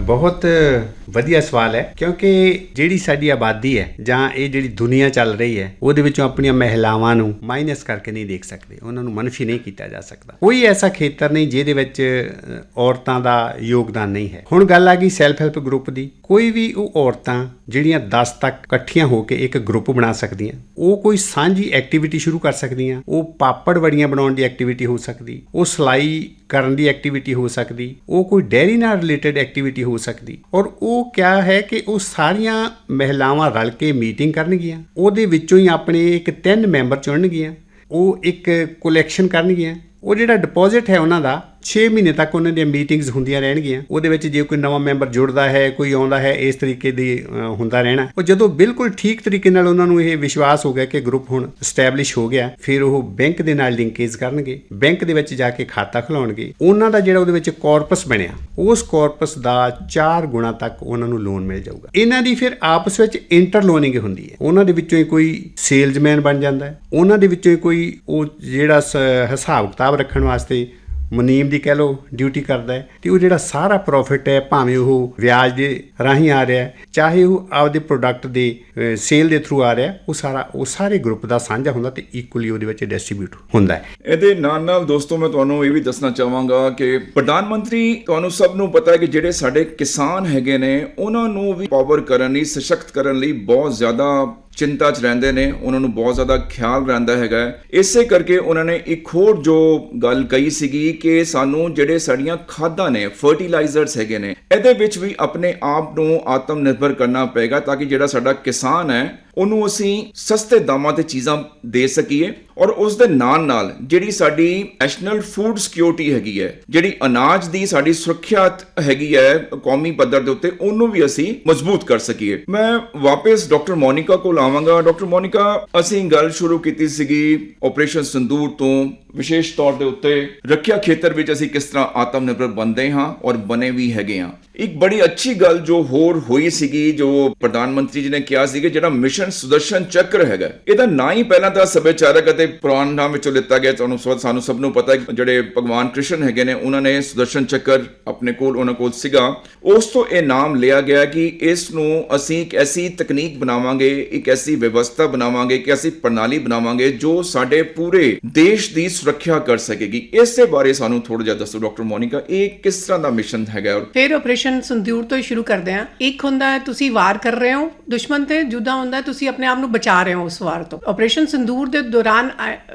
ਬਹੁਤ ਵਧੀਆ ਸਵਾਲ ਹੈ, ਕਿਉਂਕਿ ਜਿਹੜੀ ਸਾਡੀ ਆਬਾਦੀ ਹੈ, ਜਾਂ ਇਹ ਜਿਹੜੀ ਦੁਨੀਆ ਚੱਲ ਰਹੀ ਹੈ, ਉਹਦੇ ਵਿੱਚੋਂ ਆਪਣੀਆਂ ਮਹਿਲਾਵਾਂ ਨੂੰ ਮਾਈਨਸ ਕਰਕੇ ਨਹੀਂ ਦੇਖ ਸਕਦੇ। ਉਹਨਾਂ ਨੂੰ ਮਨਫੀ ਨਹੀਂ ਕੀਤਾ ਜਾ ਸਕਦਾ। ਕੋਈ ਐਸਾ ਖੇਤਰ ਨਹੀਂ ਜਿਹਦੇ ਵਿੱਚ ਔਰਤਾਂ ਦਾ ਯੋਗਦਾਨ ਨਹੀਂ ਹੈ। ਹੁਣ ਗੱਲ ਆ ਗਈ ਸੈਲਫ ਹੈਲਪ ਗਰੁੱਪ ਦੀ। ਕੋਈ ਵੀ ਉਹ ਔਰਤਾਂ ਜਿਹੜੀਆਂ 10 ਤੱਕ ਇਕੱਠੀਆਂ ਹੋ ਕੇ ਇੱਕ ਗਰੁੱਪ ਬਣਾ ਸਕਦੀਆਂ, ਉਹ ਕੋਈ ਸਾਂਝੀ ਐਕਟੀਵਿਟੀ ਸ਼ੁਰੂ ਕਰ ਸਕਦੀਆਂ, ਉਹ ਪਾਪੜ ਵੜੀਆਂ ਬਣਾਉਣ ਦੀ ਐਕਟੀਵਿਟੀ ਹੋ ਸਕਦੀ, ਉਹ ਸਿਲਾਈ ਕਰਨ ਦੀ ਐਕਟੀਵਿਟੀ ਹੋ ਸਕਦੀ, ਉਹ ਕੋਈ ਡੈਰੀ ਨਾਲ ਰਿਲੇਟਡ ਐਕਟੀਵਿਟੀ ਹੋ ਸਕਦੀ ਔਰ ਉਹ ਕਿਆ ਹੈ ਕਿ ਉਹ ਸਾਰੀਆਂ ਮਹਿਲਾਵਾਂ ਰਲ ਕੇ ਮੀਟਿੰਗ ਕਰਨਗੀਆਂ, ਉਹਦੇ ਵਿੱਚੋਂ ਹੀ ਆਪਣੇ ਇੱਕ ਤਿੰਨ ਮੈਂਬਰ ਚੁਣਨਗੀਆਂ, ਉਹ ਇੱਕ ਕਲੈਕਸ਼ਨ ਕਰਨਗੀਆਂ, ਉਹ ਜਿਹੜਾ ਡਿਪੋਜ਼ਿਟ ਹੈ ਉਹਨਾਂ ਦਾ 6 ਮਹੀਨੇ ਤੱਕ ਉਹਨਾਂ ਦੀਆਂ ਮੀਟਿੰਗਸ ਹੁੰਦੀਆਂ ਰਹਿਣਗੀਆਂ। ਉਹਦੇ ਵਿੱਚ ਜੇ ਕੋਈ ਨਵਾਂ ਮੈਂਬਰ ਜੁੜਦਾ ਹੈ, ਕੋਈ ਆਉਂਦਾ ਹੈ, ਇਸ ਤਰੀਕੇ ਦੀ ਹੁੰਦਾ ਰਹਿਣਾ। ਉਹ ਜਦੋਂ ਬਿਲਕੁਲ ਠੀਕ ਤਰੀਕੇ ਨਾਲ ਉਹਨਾਂ ਨੂੰ ਇਹ ਵਿਸ਼ਵਾਸ ਹੋ ਗਿਆ ਕਿ ਗਰੁੱਪ ਹੁਣ ਸਟੈਬਲਿਸ਼ ਹੋ ਗਿਆ, ਫਿਰ ਉਹ ਬੈਂਕ ਦੇ ਨਾਲ ਲਿੰਕੇਜ ਕਰਨਗੇ। ਬੈਂਕ ਦੇ ਵਿੱਚ ਜਾ ਕੇ ਖਾਤਾ ਖੁਲਾਉਣਗੇ। ਉਹਨਾਂ ਦਾ ਜਿਹੜਾ ਉਹਦੇ ਵਿੱਚ ਕਾਰਪਸ ਬਣਿਆ, ਉਸ ਕਾਰਪਸ ਦਾ 4 ਗੁਣਾ ਤੱਕ ਉਹਨਾਂ ਨੂੰ ਲੋਨ ਮਿਲ ਜਾਊਗਾ। ਇਹਨਾਂ ਦੀ ਫਿਰ ਆਪਸ ਵਿੱਚ ਇੰਟਰ ਲੋਨਿੰਗ ਹੁੰਦੀ ਹੈ। ਉਹਨਾਂ ਦੇ ਵਿੱਚੋਂ ਹੀ ਕੋਈ ਸੇਲਜ਼ਮੈਨ ਬਣ ਜਾਂਦਾ ਹੈ। ਉਹਨਾਂ ਦੇ ਵਿੱਚੋਂ ਹੀ ਕੋਈ ਉਹ ਜਿਹੜਾ ਸ- ਹਿਸਾਬ ਕਿਤਾਬ ਰੱਖਣ ਵਾਸਤੇ ਮੁਨੀਮ ਦੀ ਕਹਿ ਲਓ ਡਿਊਟੀ ਕਰਦਾ ਹੈ ਤੇ ਉਹ ਜਿਹੜਾ ਸਾਰਾ ਪ੍ਰੋਫਿਟ ਹੈ, ਭਾਵੇਂ ਉਹ ਵਿਆਜ ਦੇ ਰਾਹੀਂ ਆ ਰਿਹਾ ਹੈ, ਚਾਹੇ ਉਹ ਆਪਦੇ ਪ੍ਰੋਡਕਟ ਦੇ ਸੇਲ ਦੇ ਥਰੂ ਆ ਰਿਹਾ ਉਹ ਸਾਰਾ, ਉਹ ਸਾਰੇ ਗਰੁੱਪ ਦਾ ਸਾਂਝਾ ਹੁੰਦਾ ਤੇ ਇਕੁਅਲੀ ਉਹਦੇ ਵਿੱਚ ਡਿਸਟ੍ਰੀਬਿਊਟ ਹੁੰਦਾ ਹੈ। ਇਹਦੇ ਨਾਲ ਨਾਲ ਦੋਸਤੋ, ਮੈਂ ਤੁਹਾਨੂੰ ਇਹ ਵੀ ਦੱਸਣਾ ਚਾਹਾਂਗਾ ਕਿ ਪ੍ਰਧਾਨ ਮੰਤਰੀ, ਤੁਹਾਨੂੰ ਸਭ ਨੂੰ ਪਤਾ ਹੈ ਕਿ ਜਿਹੜੇ ਸਾਡੇ ਕਿਸਾਨ ਹੈਗੇ ਨੇ, ਉਹਨਾਂ ਨੂੰ ਵੀ ਪਾਵਰ ਕਰਨ ਲਈ, ਸਸ਼ਕਤ ਕਰਨ ਲਈ ਬਹੁਤ ਜ਼ਿਆਦਾ ਚਿੰਤਾ 'ਚ ਰਹਿੰਦੇ ਨੇ, ਉਹਨਾਂ ਨੂੰ ਬਹੁਤ ਜ਼ਿਆਦਾ ਖਿਆਲ ਰਹਿੰਦਾ ਹੈਗਾ ਇਸੇ ਕਰਕੇ ਉਹਨਾਂ ਨੇ ਇੱਕ ਹੋਰ ਜੋ ਗੱਲ ਕਹੀ ਸੀਗੀ ਕਿ ਸਾਨੂੰ ਜਿਹੜੇ ਸਾਡੀਆਂ ਖਾਦਾਂ ਨੇ ਫਰਟੀਲਾਈਜ਼ਰਸ ਹੈਗੇ ਨੇ, ਇਹਦੇ ਵਿੱਚ ਵੀ ਆਪਣੇ ਆਪ ਨੂੰ ਆਤਮ ਨਿਰਭਰ ਕਰਨਾ ਪਏਗਾ ਤਾਂ ਕਿ ਜਿਹੜਾ ਸਾਡਾ ਕਿਸਾਨ ਹੈ ਉਹਨੂੰ ਅਸੀਂ ਸਸਤੇ ਦਾਮਾਂ ਤੇ ਚੀਜ਼ਾਂ ਦੇ ਸਕੀਏ ਔਰ ਉਸ ਦੇ ਨਾਲ ਨਾਲ ਜਿਹੜੀ ਸਾਡੀ ਨੈਸ਼ਨਲ ਫੂਡ ਸਿਕਿਉਰਿਟੀ ਹੈਗੀ ਹੈ, ਜਿਹੜੀ ਅਨਾਜ ਦੀ ਸਾਡੀ ਸੁਰੱਖਿਆ ਹੈਗੀ ਹੈ, ਕੌਮੀ ਪੱਧਰ ਦੇ ਉੱਤੇ, ਉਹਨੂੰ ਵੀ ਅਸੀਂ ਮਜ਼ਬੂਤ ਕਰ ਸਕੀਏ। ਮੈਂ ਵਾਪਸ ਡਾਕਟਰ ਮੋਨਿਕਾ ਕੋਲ ਆਵਾਂਗਾ। ਡਾਕਟਰ ਮੋਨਿਕਾ, ਅਸੀਂ ਗੱਲ ਸ਼ੁਰੂ ਕੀਤੀ ਸੀਗੀ ਆਪਰੇਸ਼ਨ ਸੰਦੂਰ ਤੋਂ, ਵਿਸ਼ੇਸ਼ ਤੌਰ ਦੇ ਉੱਤੇ ਰੱਖਿਆ ਖੇਤਰ ਵਿੱਚ ਅਸੀਂ ਕਿਸ ਤਰ੍ਹਾਂ ਆਤਮ ਨਿਰਭਰ ਬਣਦੇ ਹਾਂ ਔਰ ਬਣੇ ਵੀ ਹੈਗੇ ਹਾਂ। ਇੱਕ ਬੜੀ ਅੱਛੀ ਗੱਲ ਜੋ ਹੋਰ ਹੋਈ ਸੀਗੀ, ਜੋ ਪ੍ਰਧਾਨ ਮੰਤਰੀ ਜੀ ਨੇ ਕਿਹਾ ਸੀ ਕਿ ਜਿਹੜਾ ਮਿਸ਼ਨ ਸੁਦਰਸ਼ਨ ਚੱਕਰ ਹੈਗਾ, ਇਹਦਾ ਨਾਂ ਹੀ ਪਹਿਲਾਂ ਤਾਂ ਸੱਭਿਆਚਾਰਕ ਅਤੇ ਪੁਰਾਣ ਨਾਮ ਵਿੱਚੋਂ ਲਿੱਤਾ ਗਿਆ। ਤੁਹਾਨੂੰ ਸਭ- ਸਾਨੂੰ ਸਭ ਨੂੰ ਪਤਾ ਹੈ ਜਿਹੜੇ ਭਗਵਾਨ ਕ੍ਰਿਸ਼ਨ ਹੈਗੇ ਨੇ, ਉਹਨਾਂ ਨੇ ਸੁਦਰਸ਼ਨ ਚੱਕਰ ਆਪਣੇ ਕੋਲ, ਉਹਨਾਂ ਕੋਲ ਸੀਗਾ। ਉਸ ਤੋਂ ਇਹ ਨਾਮ ਲਿਆ ਗਿਆ ਕਿ ਇਸ ਨੂੰ ਅਸੀਂ ਇੱਕ ਐਸੀ ਤਕਨੀਕ ਬਣਾਵਾਂਗੇ, ਇੱਕ ਐਸੀ ਵਿਵਸਥਾ ਬਣਾਵਾਂਗੇ ਕਿ ਅਸੀਂ ਪ੍ਰਣਾਲੀ ਬਣਾਵਾਂਗੇ ਜੋ ਸਾਡੇ ਪੂਰੇ ਦੇਸ਼ ਦੀ ਸੁਰੱਖਿਆ ਕਰ ਸਕੇਗੀ। ਇਸ ਦੇ ਬਾਰੇ ਸਾਨੂੰ ਥੋੜਾ ਜਿਹਾ ਦੱਸੋ, ਡਾਕਟਰ ਮੋਨਿਕਾ, ਇਹ ਕਿਸ ਤਰ੍ਹਾਂ ਦਾ ਮਿਸ਼ਨ ਹੈਗਾ ਔਰ ਫਿਰ ਆਪਰੇਸ਼ਨ ਸੰਦੂਰ ਤੋਂ ਹੀ ਸ਼ੁਰੂ ਕਰਦੇ ਹਾਂ। ਇੱਕ ਹੁੰਦਾ ਹੈ ਤੁਸੀਂ ਵਾਰ ਕਰ ਰਹੇ ਹੋ, ਦੁਸ਼ਮਣ ਤੇ ਜੁਦਾ ਹੁੰਦਾ ਤੁਸੀਂ ਆਪਣੇ ਆਪ ਨੂੰ ਬਚਾ ਰਹੇ ਹੋ ਉਸ ਵਾਰ ਤੋਂ। ਆਪਰੇਸ਼ਨ ਸੰਦੂਰ ਦੇ ਦੌਰਾਨ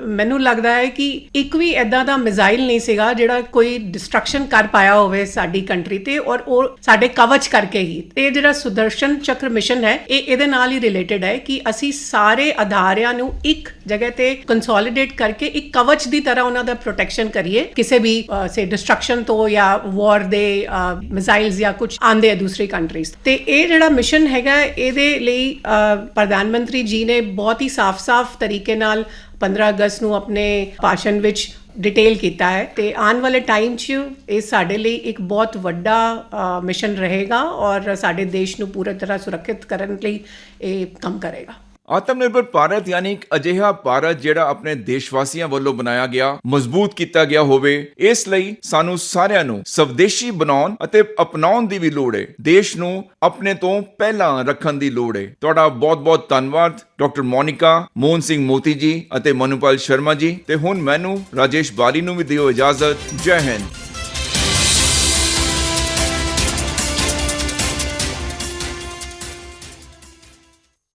ਮੈਨੂੰ ਲੱਗਦਾ ਹੈ ਕਿ ਇੱਕ ਵੀ ਐਦਾਂ ਦਾ ਮਿਜ਼ਾਈਲ ਨਹੀਂ ਸੀਗਾ ਜਿਹੜਾ ਕੋਈ ਡਿਸਟਰਕਸ਼ਨ ਕਰ ਪਾਇਆ ਹੋਵੇ ਸਾਡੀ ਕੰਟਰੀ ਤੇ ਔਰ ਉਹ ਸਾਡੇ ਕਵਚ ਕਰਕੇ ਹੀ। ਇਹ ਜਿਹੜਾ ਸੁਦਰਸ਼ਨ ਚੱਕਰ ਮਿਸ਼ਨ ਹੈ, ਇਹ ਇਹਦੇ ਨਾਲ ਹੀ ਰਿਲੇਟਡ ਹੈ ਕਿ ਅਸੀਂ ਸਾਰੇ ਅਧਾਰਿਆਂ ਨੂੰ ਇੱਕ ਜਗ੍ਹਾ ਤੇ ਕੰਸੋਲੀਡੇਟ ਕਰਕੇ ਇੱਕ ਕਵਚ ਦੀ ਤਰ੍ਹਾਂ ਉਹਨਾਂ ਦਾ ਪ੍ਰੋਟੈਕਸ਼ਨ ਕਰੀਏ। ਕਿਸੇ ਵੀ ਸੇ ਡਿਸਟਰਕਸ਼ਨ ਤੋਂ ਜਾਂ ਵਾਰ ਦੇ ਮਿਜ਼ਾਈਲਸ ਜਾਂ ਕੁਝ ਆਂਦੇ ਆ ਦੂਸਰੀ ਕੰਟਰੀਜ਼ ਤੇ ਇਹ ਜਿਹੜਾ ਮਿਸ਼ਨ ਹੈਗਾ ਇਹਦੇ ਲਈ ਪ੍ਰਧਾਨ ਮੰਤਰੀ ਜੀ ਨੇ ਬਹੁਤ ਹੀ ਸਾਫ਼-ਸਾਫ਼ ਤਰੀਕੇ ਨਾਲ 15 ਅਗਸਤ ਨੂੰ ਆਪਣੇ ਭਾਸ਼ਣ ਵਿੱਚ ਡਿਟੇਲ ਕੀਤਾ ਹੈ ਤੇ ਆਉਣ ਵਾਲੇ ਟਾਈਮ 'ਚ ਇਹ ਸਾਡੇ ਲਈ ਇੱਕ ਬਹੁਤ ਵੱਡਾ ਮਿਸ਼ਨ ਰਹੇਗਾ ਔਰ ਸਾਡੇ ਦੇਸ਼ ਨੂੰ ਪੂਰੀ ਤਰ੍ਹਾਂ ਸੁਰੱਖਿਅਤ ਕਰਨ ਲਈ ਇਹ ਕੰਮ ਕਰੇਗਾ। ਆਤਮ ਨਿਰਭਰ ਭਾਰਤ ਯਾਨੀ ਇੱਕ ਅਜਿਹਾ ਭਾਰਤ ਜਿਹੜਾ ਆਪਣੇ ਦੇਸ਼ ਵੱਲੋਂ ਬਣਾਇਆ ਗਿਆ, ਮਜ਼ਬੂਤ ਕੀਤਾ ਗਿਆ ਹੋਵੇ, ਇਸ ਲਈ ਸਾਨੂੰ ਸਾਰਿਆਂ ਨੂੰ ਸਵਦੇਸ਼ੀ ਬਣਾਉਣ ਅਤੇ ਅਪਣਾਉਣ ਦੀ ਵੀ ਲੋੜ ਹੈ ਦੇਸ਼ ਨੂੰ ਆਪਣੇ ਤੋਂ ਪਹਿਲਾਂ ਰੱਖਣ ਦੀ ਲੋੜ ਹੈ ਤੁਹਾਡਾ ਬਹੁਤ-ਬਹੁਤ ਧੰਨਵਾਦ, ਡਾਕਟਰ ਮੋਨਿਕਾ, ਮੋਹਨ ਸਿੰਘ ਮੋਤੀ ਜੀ ਅਤੇ ਮਨੂਪਾਲ ਸ਼ਰਮਾ ਜੀ। ਤੇ ਹੁਣ ਮੈਨੂੰ ਰਾਜੇਸ਼ ਬਾਰੀ ਨੂੰ ਵੀ ਦਿਓ ਇਜਾਜ਼ਤ। ਜੈ ਹਿੰਦ।